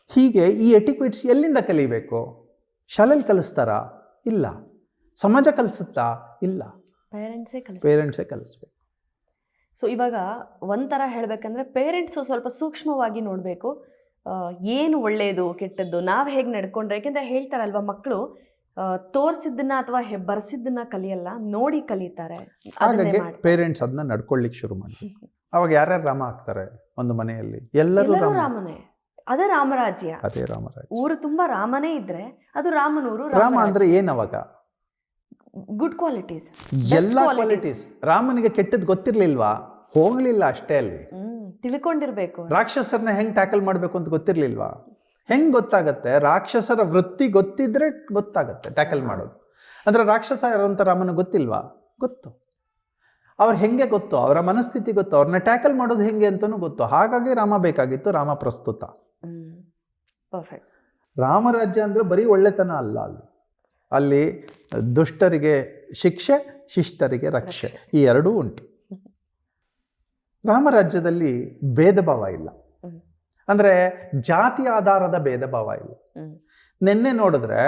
Speaker 1: ಹೀಗೆ ಈ ಎಟಿಕ್ವಿಟ್ಸ್ ಎಲ್ಲಿಂದ ಕಲಿಬೇಕು? ಶಾಲೆಯಲ್ಲಿ ಕಲಿಸ್ತಾರಾ? ಇಲ್ಲ. ಸಮಾಜ ಕಲಿಸುತ್ತಾ? ಇಲ್ಲ.
Speaker 2: ಪೇರೆಂಟ್ಸೇ
Speaker 1: ಪೇರೆಂಟ್ಸೇ ಕಲಿಸ್ಬೇಕು.
Speaker 2: ಸೊ ಇವಾಗ ಒಂಥರ ಹೇಳಬೇಕಂದ್ರೆ ಪೇರೆಂಟ್ಸು ಸ್ವಲ್ಪ ಸೂಕ್ಷ್ಮವಾಗಿ ನೋಡಬೇಕು. ಏನು ಒಳ್ಳೆಯದು ಕೆಟ್ಟದ್ದು ನಾವು ಹೇಗೆ ನಡ್ಕೊಂಡ್ರೆ ಯಾಕೆಂದರೆ ಹೇಳ್ತಾರಲ್ವ ಮಕ್ಕಳು ತೋರಿಸಿದ್ದನ್ನ ಅಥವಾ ಬರೆಸಿದ್ದನ್ನ ಕಲಿಯಲ್ಲ ನೋಡಿ ಕಲಿತಾರೆ
Speaker 1: ಹಾಗಾಗಿ ಪೇರೆಂಟ್ಸ್ ಅದನ್ನ ನಡ್ಕೊಳ್ಳಿಕ್ಕೆ ಶುರು ಮಾಡಿ ಅವಾಗ ಯಾರ್ಯಾರು ರಾಮ ಆಗ್ತಾರೆ ಒಂದು ಮನೆಯಲ್ಲಿ? ಎಲ್ಲರೂ
Speaker 2: ರಾಮನೇ. ಅದೇ ರಾಮರಾಜ್ಯ.
Speaker 1: ಅದೇ ರಾಮರಾಜ್ಯ.
Speaker 2: ಊರು ತುಂಬಾ ರಾಮನೇ ಇದ್ರೆ ಅದು ರಾಮನೂರು
Speaker 1: ರಾಮ ಅಂದ್ರೆ ಏನ್ ಅವಾಗ?
Speaker 2: ಗುಡ್ ಕ್ವಾಲಿಟೀಸ್
Speaker 1: ಎಲ್ಲ ಕ್ವಾಲಿಟೀಸ್ ರಾಮನಿಗೆ ಕೆಟ್ಟದ್ದು ಗೊತ್ತಿರ್ಲಿಲ್ವಾ? ಹೋಗ್ಲಿಲ್ಲ ಅಷ್ಟೇ ಅಲ್ಲಿ.
Speaker 2: ತಿಳ್ಕೊಂಡಿರ್ಬೇಕು
Speaker 1: ರಾಕ್ಷಸರನ್ನ ಹೆಂಗೆ ಟ್ಯಾಕಲ್ ಮಾಡಬೇಕು ಅಂತ ಗೊತ್ತಿರಲಿಲ್ವಾ? ಹೆಂಗ್ ಗೊತ್ತಾಗತ್ತೆ? ರಾಕ್ಷಸರ ವೃತ್ತಿ ಗೊತ್ತಿದ್ರೆ ಗೊತ್ತಾಗತ್ತೆ ಟ್ಯಾಕಲ್ ಮಾಡೋದು. ಅಂದ್ರೆ ರಾಕ್ಷಸ ಇರೋಂಥ ರಾಮನ ಗೊತ್ತಿಲ್ವಾ? ಗೊತ್ತು. ಅವ್ರು ಹೆಂಗೆ ಗೊತ್ತು? ಅವರ ಮನಸ್ಥಿತಿ ಗೊತ್ತು. ಅವ್ರನ್ನ ಟ್ಯಾಕಲ್ ಮಾಡೋದು ಹೆಂಗೆ ಅಂತಲೂ ಗೊತ್ತು. ಹಾಗಾಗಿ ರಾಮ ಬೇಕಾಗಿತ್ತು ರಾಮ ಪ್ರಸ್ತುತ.
Speaker 2: ಪರ್ಫೆಕ್ಟ್
Speaker 1: ರಾಮರಾಜ್ಯ ಅಂದ್ರೆ ಬರೀ ಒಳ್ಳೆತನ ಅಲ್ಲ ಅಲ್ಲಿ. ಅಲ್ಲಿ ದುಷ್ಟರಿಗೆ ಶಿಕ್ಷೆ ಶಿಷ್ಟರಿಗೆ ರಕ್ಷೆ. ಈ ಎರಡೂ ಉಂಟು. ರಾಮರಾಜ್ಯದಲ್ಲಿ ಭೇದ ಭಾವ ಇಲ್ಲ ಅಂದರೆ ಜಾತಿ ಆಧಾರದ ಭೇದ ಭಾವ ಇಲ್ಲ ನಿನ್ನೆ ನೋಡಿದ್ರೆ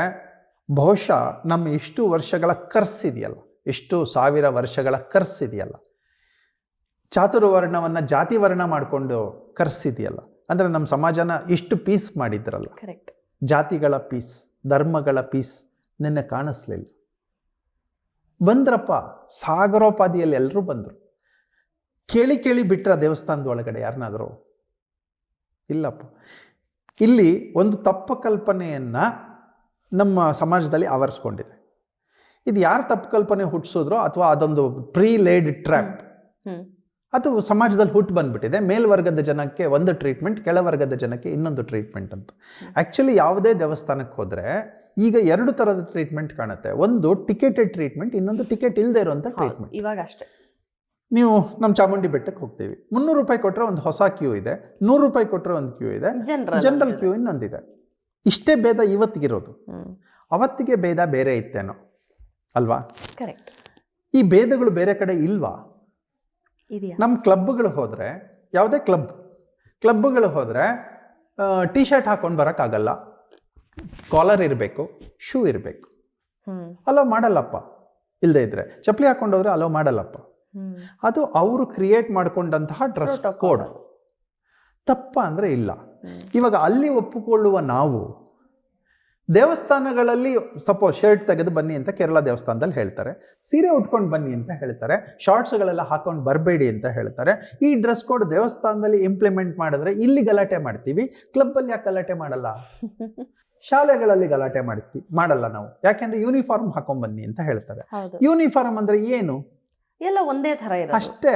Speaker 1: ಬಹುಶಃ ನಮ್ಮ ಇಷ್ಟು ವರ್ಷಗಳ ಕರ್ಸ್ ಇದೆಯಲ್ಲ ಇಷ್ಟು ಸಾವಿರ ವರ್ಷಗಳ ಕರ್ಸ್ ಇದೆಯಲ್ಲ. ಚಾತುರ್ವರ್ಣವನ್ನು ಜಾತಿ ವರ್ಣ ಮಾಡಿಕೊಂಡು ಕರ್ಸ್ ಇದೆಯಲ್ಲ. ಅಂದರೆ ನಮ್ಮ ಸಮಾಜನ ಇಷ್ಟು ಪೀಸ್ ಮಾಡಿದ್ರಲ್ಲ.
Speaker 2: ಕರೆಕ್ಟ್
Speaker 1: ಜಾತಿಗಳ ಪೀಸ್ ಧರ್ಮಗಳ ಪೀಸ್ ನಿನ್ನೆ ಕಾಣಿಸ್ಲಿಲ್ಲ. ಬಂದ್ರಪ್ಪ ಸಾಗರೋಪಾದಿಯಲ್ಲಿ ಎಲ್ಲರೂ ಬಂದರು. ಕೇಳಿ ಕೇಳಿ ಬಿಟ್ಟರೆ ದೇವಸ್ಥಾನದ ಒಳಗಡೆ ಯಾರನ್ನಾದರೂ? ಇಲ್ಲಪ್ಪ. ಇಲ್ಲಿ ಒಂದು ತಪ್ಪು ಕಲ್ಪನೆಯನ್ನು ನಮ್ಮ ಸಮಾಜದಲ್ಲಿ ಆವರಿಸ್ಕೊಂಡಿದೆ. ಇದು ಯಾರು ತಪ್ಪು ಕಲ್ಪನೆ ಹುಟ್ಟಿಸಿದ್ರೋ ಅಥವಾ ಅದೊಂದು ಪ್ರೀ ಲೇಡ್ ಟ್ರ್ಯಾಪ್ ಅದು ಸಮಾಜದಲ್ಲಿ ಹುಟ್ಟು ಬಂದ್ಬಿಟ್ಟಿದೆ. ಮೇಲ್ವರ್ಗದ ಜನಕ್ಕೆ ಒಂದು ಟ್ರೀಟ್ಮೆಂಟ್ ಕೆಳವರ್ಗದ ಜನಕ್ಕೆ ಇನ್ನೊಂದು ಟ್ರೀಟ್ಮೆಂಟ್ ಅಂತ. ಆ್ಯಕ್ಚುಲಿ ಯಾವುದೇ ದೇವಸ್ಥಾನಕ್ಕೆ ಹೋದರೆ ಈಗ ಎರಡು ಥರದ ಟ್ರೀಟ್ಮೆಂಟ್ ಕಾಣುತ್ತೆ. ಒಂದು ಟಿಕೆಟೆಡ್ ಟ್ರೀಟ್ಮೆಂಟ್ ಇನ್ನೊಂದು ಟಿಕೆಟ್ ಇಲ್ಲದೆ ಇರುವಂಥ ಟ್ರೀಟ್ಮೆಂಟ್.
Speaker 2: ಇವಾಗ ಅಷ್ಟೇ
Speaker 1: ನೀವು ನಮ್ಮ ಚಾಮುಂಡಿ ಬೆಟ್ಟಕ್ಕೆ ಹೋಗ್ತೀವಿ. ಮುನ್ನೂರು ರೂಪಾಯಿ ಕೊಟ್ಟರೆ ಒಂದು ಹೊಸ ಕ್ಯೂ ಇದೆ. ನೂರು ರೂಪಾಯಿ ಕೊಟ್ಟರೆ ಒಂದು ಕ್ಯೂ ಇದೆ.
Speaker 2: ಜನರಲ್
Speaker 1: ಕ್ಯೂ ಇನ್ನೊಂದಿದೆ. ಇಷ್ಟೇ ಭೇದ ಇವತ್ತಿಗಿರೋದು. ಅವತ್ತಿಗೆ ಭೇದ ಬೇರೆ ಇತ್ತೇನೋ. ಅಲ್ವಾ?
Speaker 2: ಕರೆಕ್ಟ್
Speaker 1: ಈ ಭೇದಗಳು ಬೇರೆ ಕಡೆ ಇಲ್ವಾ? ನಮ್ಮ ಕ್ಲಬ್ಗಳು ಹೋದರೆ ಯಾವುದೇ ಕ್ಲಬ್ ಕ್ಲಬ್ಗಳು ಹೋದರೆ ಟಿ ಶರ್ಟ್ ಹಾಕೊಂಡು ಬರೋಕ್ಕಾಗಲ್ಲ. ಕಾಲರ್ ಇರಬೇಕು ಶೂ ಇರಬೇಕು. ಅಲೋ ಮಾಡಲ್ಲಪ್ಪ. ಇಲ್ಲದೆ ಇದ್ದರೆ ಚಪ್ಪಲಿ ಹಾಕೊಂಡೋದ್ರೆ ಅಲೋ ಮಾಡಲ್ಲಪ್ಪ. ಅದು ಅವರು ಕ್ರಿಯೇಟ್ ಮಾಡಿಕೊಂಡಂತಹ ಡ್ರೆಸ್. ಕೋಡ್ ತಪ್ಪ ಅಂದರೆ ಇಲ್ಲ. ಇವಾಗ ಅಲ್ಲಿ ಒಪ್ಪಿಕೊಳ್ಳುವ ನಾವು ದೇವಸ್ಥಾನಗಳಲ್ಲಿ ಸಪೋಸ್ ಶರ್ಟ್ ತೆಗೆದು ಬನ್ನಿ ಅಂತ ಕೇರಳ ದೇವಸ್ಥಾನದಲ್ಲಿ ಹೇಳ್ತಾರೆ ಸೀರೆ ಉಟ್ಕೊಂಡು ಬನ್ನಿ ಅಂತ ಹೇಳ್ತಾರೆ ಶಾರ್ಟ್ಸ್ಗಳೆಲ್ಲ ಹಾಕೊಂಡು ಬರಬೇಡಿ ಅಂತ ಹೇಳ್ತಾರೆ ಈ ಡ್ರೆಸ್ ಕೋಡ್ ದೇವಸ್ಥಾನದಲ್ಲಿ ಇಂಪ್ಲಿಮೆಂಟ್ ಮಾಡಿದ್ರೆ ಇಲ್ಲಿ ಗಲಾಟೆ ಮಾಡ್ತೀವಿ ಕ್ಲಬ್ಬಲ್ಲಿ ಯಾಕೆ ಗಲಾಟೆ ಮಾಡಲ್ಲ? ಶಾಲೆಗಳಲ್ಲಿ ಗಲಾಟೆ ಮಾಡ್ತೀವಿ ಮಾಡಲ್ಲ ನಾವು. ಯಾಕೆಂದ್ರೆ ಯೂನಿಫಾರ್ಮ್ ಹಾಕೊಂಡ್ ಬನ್ನಿ ಅಂತ ಹೇಳ್ತಾರೆ. ಯೂನಿಫಾರ್ಮ್ ಅಂದ್ರೆ ಏನು?
Speaker 2: ಎಲ್ಲ ಒಂದೇ ಥರ ಇರೋದು.
Speaker 1: ಅಷ್ಟೇ.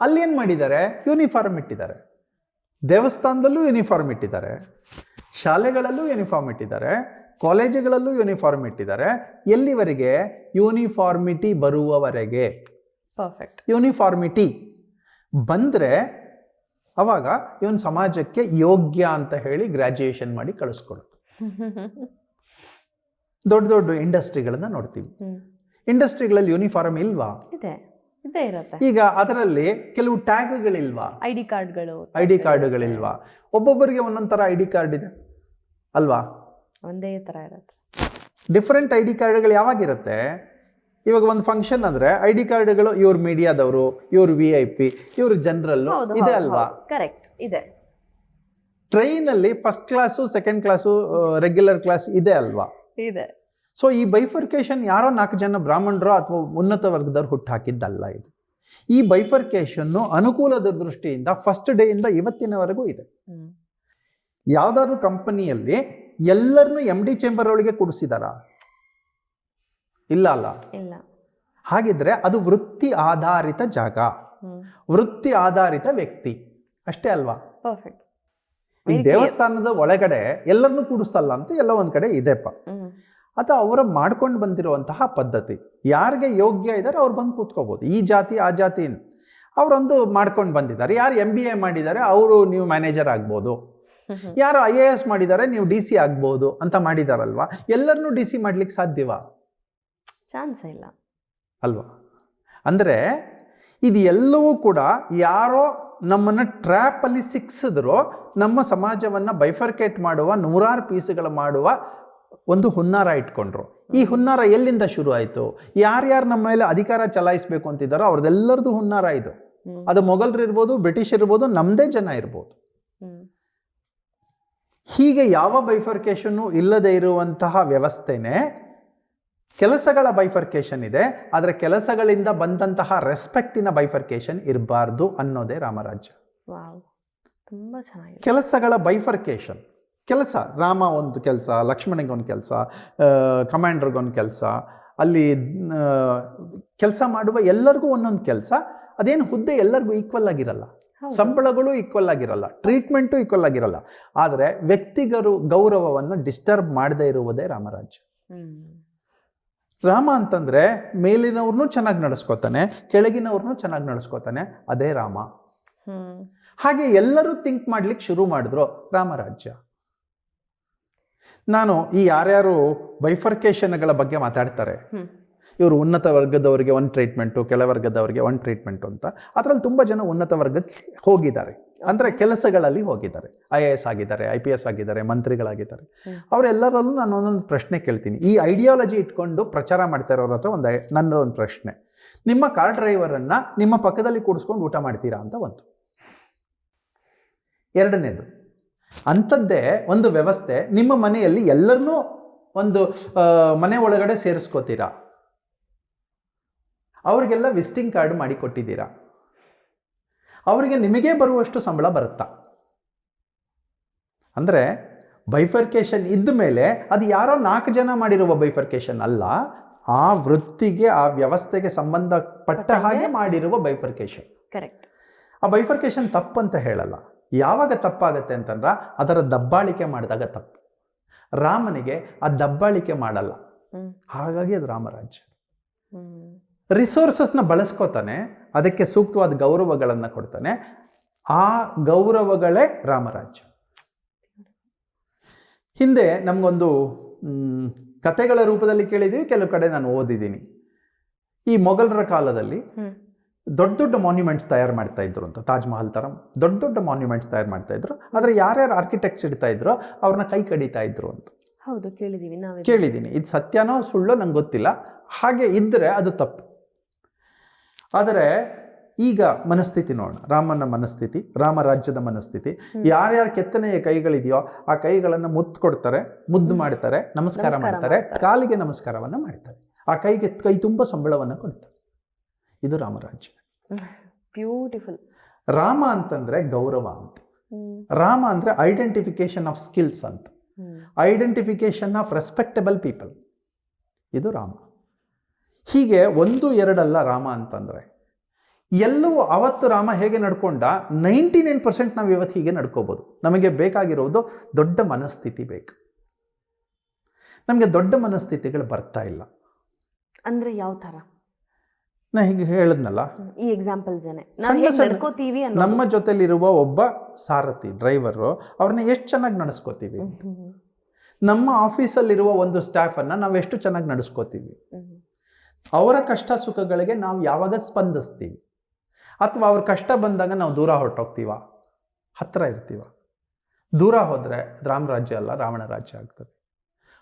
Speaker 1: ಅಲ್ಲಿ ಏನು ಮಾಡಿದ್ದಾರೆ? ಯೂನಿಫಾರ್ಮ್ ಇಟ್ಟಿದ್ದಾರೆ. ದೇವಸ್ಥಾನದಲ್ಲೂ ಯೂನಿಫಾರ್ಮ್ ಇಟ್ಟಿದ್ದಾರೆ. ಶಾಲೆಗಳಲ್ಲೂ ಯೂನಿಫಾರ್ಮ್ ಇಟ್ಟಿದ್ದಾರೆ. ಕಾಲೇಜುಗಳಲ್ಲೂ ಯೂನಿಫಾರ್ಮ್ ಇಟ್ಟಿದ್ದಾರೆ. ಎಲ್ಲಿವರೆಗೆ? ಯೂನಿಫಾರ್ಮಿಟಿ ಬರುವವರೆಗೆ.
Speaker 2: ಪರ್ಫೆಕ್ಟ್
Speaker 1: ಯೂನಿಫಾರ್ಮಿಟಿ ಬಂದರೆ ಅವಾಗ ಇವನು ಸಮಾಜಕ್ಕೆ ಯೋಗ್ಯ ಅಂತ ಹೇಳಿ ಗ್ರ್ಯಾಜುಯೇಷನ್ ಮಾಡಿ ಕಳಿಸ್ಕೊಡುತ್ತೆ ದೊಡ್ಡ ದೊಡ್ಡ ಇಂಡಸ್ಟ್ರಿಗಳನ್ನ ನೋಡ್ತೀವಿ. ಇಂಡಸ್ಟ್ರಿಗಳಲ್ಲಿ ಯೂನಿಫಾರ್ಮ್ ಇಲ್ವಾ?
Speaker 2: ಇದೆ ಇರತ್ತೆ.
Speaker 1: ಈಗ ಅದರಲ್ಲಿ ಕೆಲವು ಟ್ಯಾಗ್ಗಳಿಲ್ವಾ
Speaker 2: ಐ ಡಿ ಕಾರ್ಡ್ಗಳು
Speaker 1: ಐ ಡಿ ಕಾರ್ಡ್ಗಳಿಲ್ವಾ ಒಬ್ಬೊಬ್ಬರಿಗೆ ಒಂದೊಂದು ಥರ ಐ ಡಿ ಕಾರ್ಡ್ ಇದೆ ಅಲ್ವಾ?
Speaker 2: ಒಂದೇ ತರ ಇರುತ್ತೆ.
Speaker 1: ಡಿಫ್ರೆಂಟ್ ಐ ಡಿ ಕಾರ್ಡ್ಗಳು ಯಾವಾಗಿರುತ್ತೆ? ಇವಾಗ ಒಂದು ಫಂಕ್ಷನ್ ಅಂದರೆ ಐ ಡಿ ಕಾರ್ಡ್ಗಳು ಇವ್ರ ಮೀಡಿಯಾದವರು ಇವ್ರ ವಿ ಐ ಪಿ ಇವ್ರ ಜನರಲ್ಲು
Speaker 2: ಹೌದು
Speaker 1: ಇದೆ ಅಲ್ವಾ?
Speaker 2: ಕರೆಕ್ಟ್ ಇದೆ.
Speaker 1: ಟ್ರೈನಲ್ಲಿ first class second class regular class ಇದೆ ಅಲ್ವಾ?
Speaker 2: ಇದೆ.
Speaker 1: ಸೊ ಈ ಬೈಫರ್ಕೇಶನ್ ಯಾರೋ ನಾಲ್ಕು ಜನ ಬ್ರಾಹ್ಮಣರು ಅಥವಾ ಉನ್ನತ ವರ್ಗದವ್ರು ಹುಟ್ಟಾಕಿದ್ದಲ್ಲ ಇದು. ಈ ಬೈಫರ್ಕೇಶನ್ನು ಅನುಕೂಲದ ದೃಷ್ಟಿಯಿಂದ ಫಸ್ಟ್ ಡೇಯಿಂದ ಇವತ್ತಿನವರೆಗೂ ಇದೆ. ಯಾವ್ದಾದ್ರು ಕಂಪನಿಯಲ್ಲಿ ಎಲ್ಲರನ್ನೂ ಎಂ ಡಿ ಚೇಂಬರ್ ಒಳಗೆ ಕೂಡಿಸಿದಾರ? ಇಲ್ಲ ಅಲ್ಲ?
Speaker 2: ಇಲ್ಲ.
Speaker 1: ಹಾಗಿದ್ರೆ ಅದು ವೃತ್ತಿ ಆಧಾರಿತ ಜಾಗ. ವೃತ್ತಿ ಆಧಾರಿತ ವ್ಯಕ್ತಿ. ಅಷ್ಟೇ ಅಲ್ವಾ? ಈ ದೇವಸ್ಥಾನದ ಒಳಗಡೆ ಎಲ್ಲರನ್ನೂ ಕೂಡಿಸಲ್ಲ ಅಂತ ಎಲ್ಲ ಒಂದ್ ಕಡೆ ಇದೆಪ್ಪ ಅದು ಅವರ ಮಾಡ್ಕೊಂಡು ಬಂದಿರುವಂತಹ ಪದ್ಧತಿ. ಯಾರಿಗೆ ಯೋಗ್ಯ ಇದ್ದಾರೆ ಅವ್ರು ಬಂದು ಕೂತ್ಕೋಬೋದು. ಈ ಜಾತಿ ಆ ಜಾತಿ ಅವರೊಂದು ಮಾಡ್ಕೊಂಡು ಬಂದಿದ್ದಾರೆ. ಯಾರು ಎಂ ಬಿ ಎ ಮಾಡಿದ್ದಾರೆ ಅವರು ನೀವು ಮ್ಯಾನೇಜರ್ ಆಗ್ಬೋದು. ಯಾರು ಐ ಎ ಎಸ್ ಮಾಡಿದ್ದಾರೆ ನೀವು ಡಿ ಸಿ ಆಗ್ಬೋದು ಅಂತ ಮಾಡಿದಾರಲ್ವಾ? ಎಲ್ಲರನ್ನೂ ಡಿ ಸಿ ಮಾಡ್ಲಿಕ್ಕೆ ಸಾಧ್ಯವಾ?
Speaker 2: ಚಾನ್ಸ್ ಇಲ್ಲ.
Speaker 1: ಅಲ್ವಾ? ಅಂದರೆ ಇದು ಎಲ್ಲವೂ ಕೂಡ ಯಾರೋ ನಮ್ಮನ್ನು ಟ್ರ್ಯಾಪಲ್ಲಿ ಸಿಕ್ಸಿದ್ರು ನಮ್ಮ ಸಮಾಜವನ್ನು ಬೈಫರ್ಕೇಟ್ ಮಾಡುವ ನೂರಾರು ಪೀಸುಗಳು ಮಾಡುವ ಒಂದು ಹುನ್ನಾರ ಇಟ್ಕೊಂಡ್ರು. ಈ ಹುನ್ನಾರ ಎಲ್ಲಿಂದ ಶುರು ಆಯಿತು? ಯಾರ್ಯಾರು ನಮ್ಮ ಮೇಲೆ ಅಧಿಕಾರ ಚಲಾಯಿಸಬೇಕು ಅಂತಿದ್ದಾರೋ ಅವ್ರದ್ದೆಲ್ಲರದು ಹುನ್ನಾರ ಇದು. ಅದು ಮೊಘಲರು ಇರ್ಬೋದು ಬ್ರಿಟಿಷ್ ಇರ್ಬೋದು ನಮ್ಮದೇ ಜನ ಇರ್ಬೋದು. ಹೀಗೆ ಯಾವ ಬೈಫರ್ಕೇಶನ್ನು ಇಲ್ಲದೆ ಇರುವಂತಹ ವ್ಯವಸ್ಥೆನೇ ಕೆಲಸಗಳ ಬೈಫರ್ಕೇಶನ್ ಇದೆ. ಆದರೆ ಕೆಲಸಗಳಿಂದ ಬಂದಂತಹ ರೆಸ್ಪೆಕ್ಟಿನ ಬೈಫರ್ಕೇಷನ್ ಇರಬಾರ್ದು ಅನ್ನೋದೇ ರಾಮರಾಜ್ಯ. ಕೆಲಸಗಳ ಬೈಫರ್ಕೇಷನ್ ಕೆಲಸ. ರಾಮ ಒಂದು ಕೆಲಸ ಲಕ್ಷ್ಮಣಗೊಂದು ಕೆಲಸ ಕಮಾಂಡರ್ಗೊಂದು ಕೆಲಸ. ಅಲ್ಲಿ ಕೆಲಸ ಮಾಡುವ ಎಲ್ಲರಿಗೂ ಒಂದೊಂದು ಕೆಲಸ. ಅದೇನು ಹುದ್ದೆ ಎಲ್ಲರಿಗೂ ಈಕ್ವಲ್ ಆಗಿರಲ್ಲ. ಸಂಬಳಗಳು ಈಕ್ವಲ್ ಆಗಿರಲ್ಲ. ಟ್ರೀಟ್ಮೆಂಟು ಈಕ್ವಲ್ ಆಗಿರಲ್ಲ. ಆದರೆ ವ್ಯಕ್ತಿಗರು ಗೌರವವನ್ನು ಡಿಸ್ಟರ್ಬ್ ಮಾಡದೇ ಇರುವುದೇ ರಾಮರಾಜ್ಯ. ರಾಮ ಅಂತಂದರೆ ಮೇಲಿನವ್ರನ್ನೂ ಚೆನ್ನಾಗಿ ನಡೆಸ್ಕೋತಾನೆ ಕೆಳಗಿನವ್ರನ್ನೂ ಚೆನ್ನಾಗಿ ನಡೆಸ್ಕೋತಾನೆ. ಅದೇ ರಾಮ. ಹಾಗೆ ಎಲ್ಲರೂ ಥಿಂಕ್ ಮಾಡ್ಲಿಕ್ಕೆ ಶುರು ಮಾಡಿದ್ರು ರಾಮರಾಜ್ಯ. ನಾನು ಈ ಯಾರ್ಯಾರು ಬೈಫರ್ಕೇಶನ್ಗಳ ಬಗ್ಗೆ ಮಾತಾಡ್ತಾರೆ ಇವರು ಉನ್ನತ ವರ್ಗದವರಿಗೆ ಒಂದು ಟ್ರೀಟ್ಮೆಂಟು ಕೆಳವರ್ಗದವರಿಗೆ ಒಂದು ಟ್ರೀಟ್ಮೆಂಟು ಅಂತ ಅದರಲ್ಲಿ ತುಂಬ ಜನ ಉನ್ನತ ವರ್ಗಕ್ಕೆ ಹೋಗಿದ್ದಾರೆ. ಅಂದರೆ ಕೆಲಸಗಳಲ್ಲಿ ಹೋಗಿದ್ದಾರೆ. ಐ ಎ ಎಸ್ ಆಗಿದ್ದಾರೆ ಐ ಪಿ ಎಸ್ ಆಗಿದ್ದಾರೆ ಮಂತ್ರಿಗಳಾಗಿದ್ದಾರೆ. ಅವರೆಲ್ಲರಲ್ಲೂ ನಾನು ಒಂದೊಂದು ಪ್ರಶ್ನೆ ಕೇಳ್ತೀನಿ. ಈ ಐಡಿಯಾಲಜಿ ಇಟ್ಕೊಂಡು ಪ್ರಚಾರ ಮಾಡ್ತಾ ಇರೋರ ಹತ್ರ ಒಂದು ನನ್ನದೊಂದು ನನ್ನದು ಒಂದು ಪ್ರಶ್ನೆ. ನಿಮ್ಮ ಕಾರ್ ಡ್ರೈವರನ್ನು ನಿಮ್ಮ ಪಕ್ಕದಲ್ಲಿ ಕೂಡಿಸ್ಕೊಂಡು ಊಟ ಮಾಡ್ತೀರಾ ಅಂತ ಒಂದು. ಎರಡನೇದು ಅಂಥದ್ದೇ ಒಂದು ವ್ಯವಸ್ಥೆ ನಿಮ್ಮ ಮನೆಯಲ್ಲಿ ಎಲ್ಲರನ್ನೂ ಒಂದು ಮನೆ ಒಳಗಡೆ ಸೇರಿಸ್ಕೋತೀರಾ? ಅವರಿಗೆಲ್ಲ ವಿಸಿಟಿಂಗ್ ಕಾರ್ಡ್ ಮಾಡಿ ಕೊಟ್ಟಿದ್ದೀರಾ ಅವರಿಗೆ ನಿಮಗೆ ಬರುವಷ್ಟು ಸಂಬಳ ಬರುತ್ತಾ? ಅಂದರೆ ಬೈಫರ್ಕೇಶನ್ ಇದ್ದ ಮೇಲೆ ಅದು ಯಾರೋ ನಾಲ್ಕು ಜನ ಮಾಡಿರುವ ಬೈಫರ್ಕೇಷನ್ ಅಲ್ಲ ಆ ವೃತ್ತಿಗೆ ಆ ವ್ಯವಸ್ಥೆಗೆ ಸಂಬಂಧಪಟ್ಟ ಹಾಗೆ ಮಾಡಿರುವ ಬೈಫರ್ಕೇಶನ್
Speaker 2: ಕರೆಕ್ಟ್
Speaker 1: ಆ ಬೈಫರ್ಕೇಶನ್ ತಪ್ಪು ಅಂತ ಹೇಳಲ್ಲ. ಯಾವಾಗ ತಪ್ಪಾಗತ್ತೆ ಅಂತಂದ್ರೆ ಅದರ ದಬ್ಬಾಳಿಕೆ ಮಾಡಿದಾಗ ತಪ್ಪು. ರಾಮನಿಗೆ ಆ ದಬ್ಬಾಳಿಕೆ ಮಾಡಲ್ಲ. ಹಾಗಾಗಿ ಅದು ರಾಮರಾಜ್ಯ. ರಿಸೋರ್ಸಸ್ನ ಬಳಸ್ಕೋತಾನೆ ಅದಕ್ಕೆ ಸೂಕ್ತವಾದ ಗೌರವಗಳನ್ನು ಕೊಡ್ತಾನೆ. ಆ ಗೌರವಗಳೇ ರಾಮರಾಜ್ಯ. ಹಿಂದೆ ನಮಗೊಂದು ಕತೆಗಳ ರೂಪದಲ್ಲಿ ಕೇಳಿದ್ದೀವಿ ಕೆಲವು ಕಡೆ ನಾನು ಓದಿದ್ದೀನಿ. ಈ ಮೊಘಲರ ಕಾಲದಲ್ಲಿ ದೊಡ್ಡ ದೊಡ್ಡ ಮಾನ್ಯುಮೆಂಟ್ಸ್ ತಯಾರು ಮಾಡ್ತಾ ಇದ್ರು ಅಂತ ತಾಜ್ ಮಹಲ್ ಥರ ದೊಡ್ಡ ದೊಡ್ಡ ಮಾನ್ಯುಮೆಂಟ್ಸ್ ತಯಾರು ಮಾಡ್ತಾ ಇದ್ರು. ಆದರೆ ಯಾರ್ಯಾರು ಆರ್ಕಿಟೆಕ್ಟ್ಸ್ ಇಡ್ತಾ ಇದ್ರು ಅವ್ರನ್ನ ಕೈ ಕಡಿತಾ ಇದ್ರು ಅಂತ.
Speaker 2: ಹೌದು ಕೇಳಿದೀವಿ ನಾವು
Speaker 1: ಕೇಳಿದ್ದೀನಿ ಇದು ಸತ್ಯನೋ ಸುಳ್ಳೋ ನಂಗೆ ಗೊತ್ತಿಲ್ಲ. ಹಾಗೆ ಇದ್ದರೆ ಅದು ತಪ್ಪು. ಆದರೆ ಈಗ ಮನಸ್ಥಿತಿ ನೋಡೋಣ. ರಾಮನ ಮನಸ್ಥಿತಿ ರಾಮರಾಜ್ಯದ ಮನಸ್ಥಿತಿ. ಯಾರ್ಯಾರ ಕೆತ್ತನೆಯ ಕೈಗಳಿದೆಯೋ ಆ ಕೈಗಳನ್ನು ಮುತ್ತು ಕೊಡ್ತಾರೆ ಮುದ್ದು ಮಾಡ್ತಾರೆ ನಮಸ್ಕಾರ ಮಾಡ್ತಾರೆ. ಕಾಲಿಗೆ ನಮಸ್ಕಾರವನ್ನು ಮಾಡ್ತಾರೆ. ಆ ಕೈಗೆ ಕೈ ತುಂಬ ಸಂಬಳವನ್ನು ಕೊಡ್ತಾರೆ. ಇದು ರಾಮರಾಜ್ಯ.
Speaker 2: ಬ್ಯೂಟಿಫುಲ್
Speaker 1: ರಾಮ ಅಂತಂದ್ರೆ ಗೌರವ ಅಂತ. ರಾಮ ಅಂದರೆ ಐಡೆಂಟಿಫಿಕೇಶನ್ ಆಫ್ ಸ್ಕಿಲ್ಸ್ ಅಂತ. ಐಡೆಂಟಿಫಿಕೇಶನ್ ಆಫ್ ರೆಸ್ಪೆಕ್ಟಬಲ್ ಪೀಪಲ್ ಇದು ರಾಮ. ಹೀಗೆ ಒಂದು ಎರಡಲ್ಲ ರಾಮ ಅಂತಂದರೆ ಎಲ್ಲವೂ ಅವತ್ತು ರಾಮ ಹೇಗೆ ನಡ್ಕೊಂಡ? ನೈಂಟಿ ನೈನ್ ಪರ್ಸೆಂಟ್ ನಾವು ಇವತ್ತು ಹೀಗೆ ನಡ್ಕೋಬೋದು. ನಮಗೆ ಬೇಕಾಗಿರೋದು ದೊಡ್ಡ ಮನಸ್ಥಿತಿ ಬೇಕು. ನಮಗೆ ದೊಡ್ಡ ಮನಸ್ಥಿತಿಗಳು ಬರ್ತಾ ಇಲ್ಲ.
Speaker 2: ಅಂದ್ರೆ ಯಾವ ತರ
Speaker 1: ನಾ ಹೀಗೆ ಹೇಳಿದ್ನಲ್ಲ.
Speaker 2: ಈ ಎಕ್ಸಾಂಪಲ್ಸ್ ನಡ್ಕೋತೀವಿ
Speaker 1: ನಮ್ಮ ಜೊತೆಲಿರುವ ಒಬ್ಬ ಸಾರಥಿ ಡ್ರೈವರು ಅವ್ರನ್ನ ಎಷ್ಟು ಚೆನ್ನಾಗಿ ನಡೆಸ್ಕೋತೀವಿ? ನಮ್ಮ ಆಫೀಸಲ್ಲಿರುವ ಒಂದು ಸ್ಟಾಫನ್ನು ನಾವು ಎಷ್ಟು ಚೆನ್ನಾಗಿ ನಡೆಸ್ಕೋತೀವಿ? ಅವರ ಕಷ್ಟ ಸುಖಗಳಿಗೆ ನಾವು ಯಾವಾಗ ಸ್ಪಂದಿಸ್ತೀವಿ? ಅಥವಾ ಅವ್ರ ಕಷ್ಟ ಬಂದಾಗ ನಾವು ದೂರ ಹೊರಟೋಗ್ತೀವ? ಹತ್ತಿರ ಇರ್ತೀವ? ದೂರ ಹೋದರೆ ರಾಮರಾಜ್ಯ ಅಲ್ಲ ರಾವಣ ರಾಜ್ಯ ಆಗ್ತದೆ.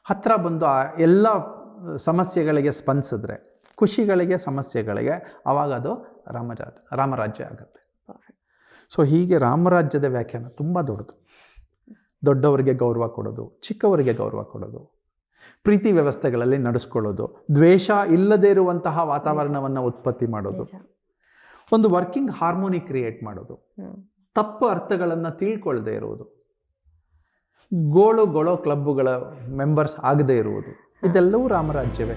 Speaker 1: ಹತ್ತಿರ ಬಂದು ಆ ಎಲ್ಲ ಸಮಸ್ಯೆಗಳಿಗೆ ಸ್ಪಂದಿಸಿದ್ರೆ ಖುಷಿಗಳಿಗೆ ಸಮಸ್ಯೆಗಳಿಗೆ ಆವಾಗ ಅದು ರಾಮರಾಜ ರಾಮರಾಜ್ಯ ಆಗುತ್ತೆ. ಸೊ ಹೀಗೆ ರಾಮರಾಜ್ಯದ ವ್ಯಾಖ್ಯಾನ ತುಂಬ ದೊಡ್ಡದು. ದೊಡ್ಡವರಿಗೆ ಗೌರವ ಕೊಡೋದು ಚಿಕ್ಕವರಿಗೆ ಗೌರವ ಕೊಡೋದು ಪ್ರೀತಿ ವ್ಯವಸ್ಥೆಗಳಲ್ಲಿ ನಡೆಸ್ಕೊಳ್ಳೋದು ದ್ವೇಷ ಇಲ್ಲದೇ ಇರುವಂತಹ ವಾತಾವರಣವನ್ನು ಉತ್ಪತ್ತಿ ಮಾಡೋದು. ಒಂದು ವರ್ಕಿಂಗ್ ಹಾರ್ಮೋನಿ ಕ್ರಿಯೇಟ್ ಮಾಡೋದು. ತಪ್ಪು ಅರ್ಥಗಳನ್ನು ತಿಳ್ಕೊಳ್ಳದೆ ಇರುವುದು. ಗೋಳು ಗೊಳೋ ಕ್ಲಬ್ಬುಗಳ ಮೆಂಬರ್ಸ್ ಆಗದೇ ಇರುವುದು. ಇದೆಲ್ಲವೂ ರಾಮರಾಜ್ಯವೇ.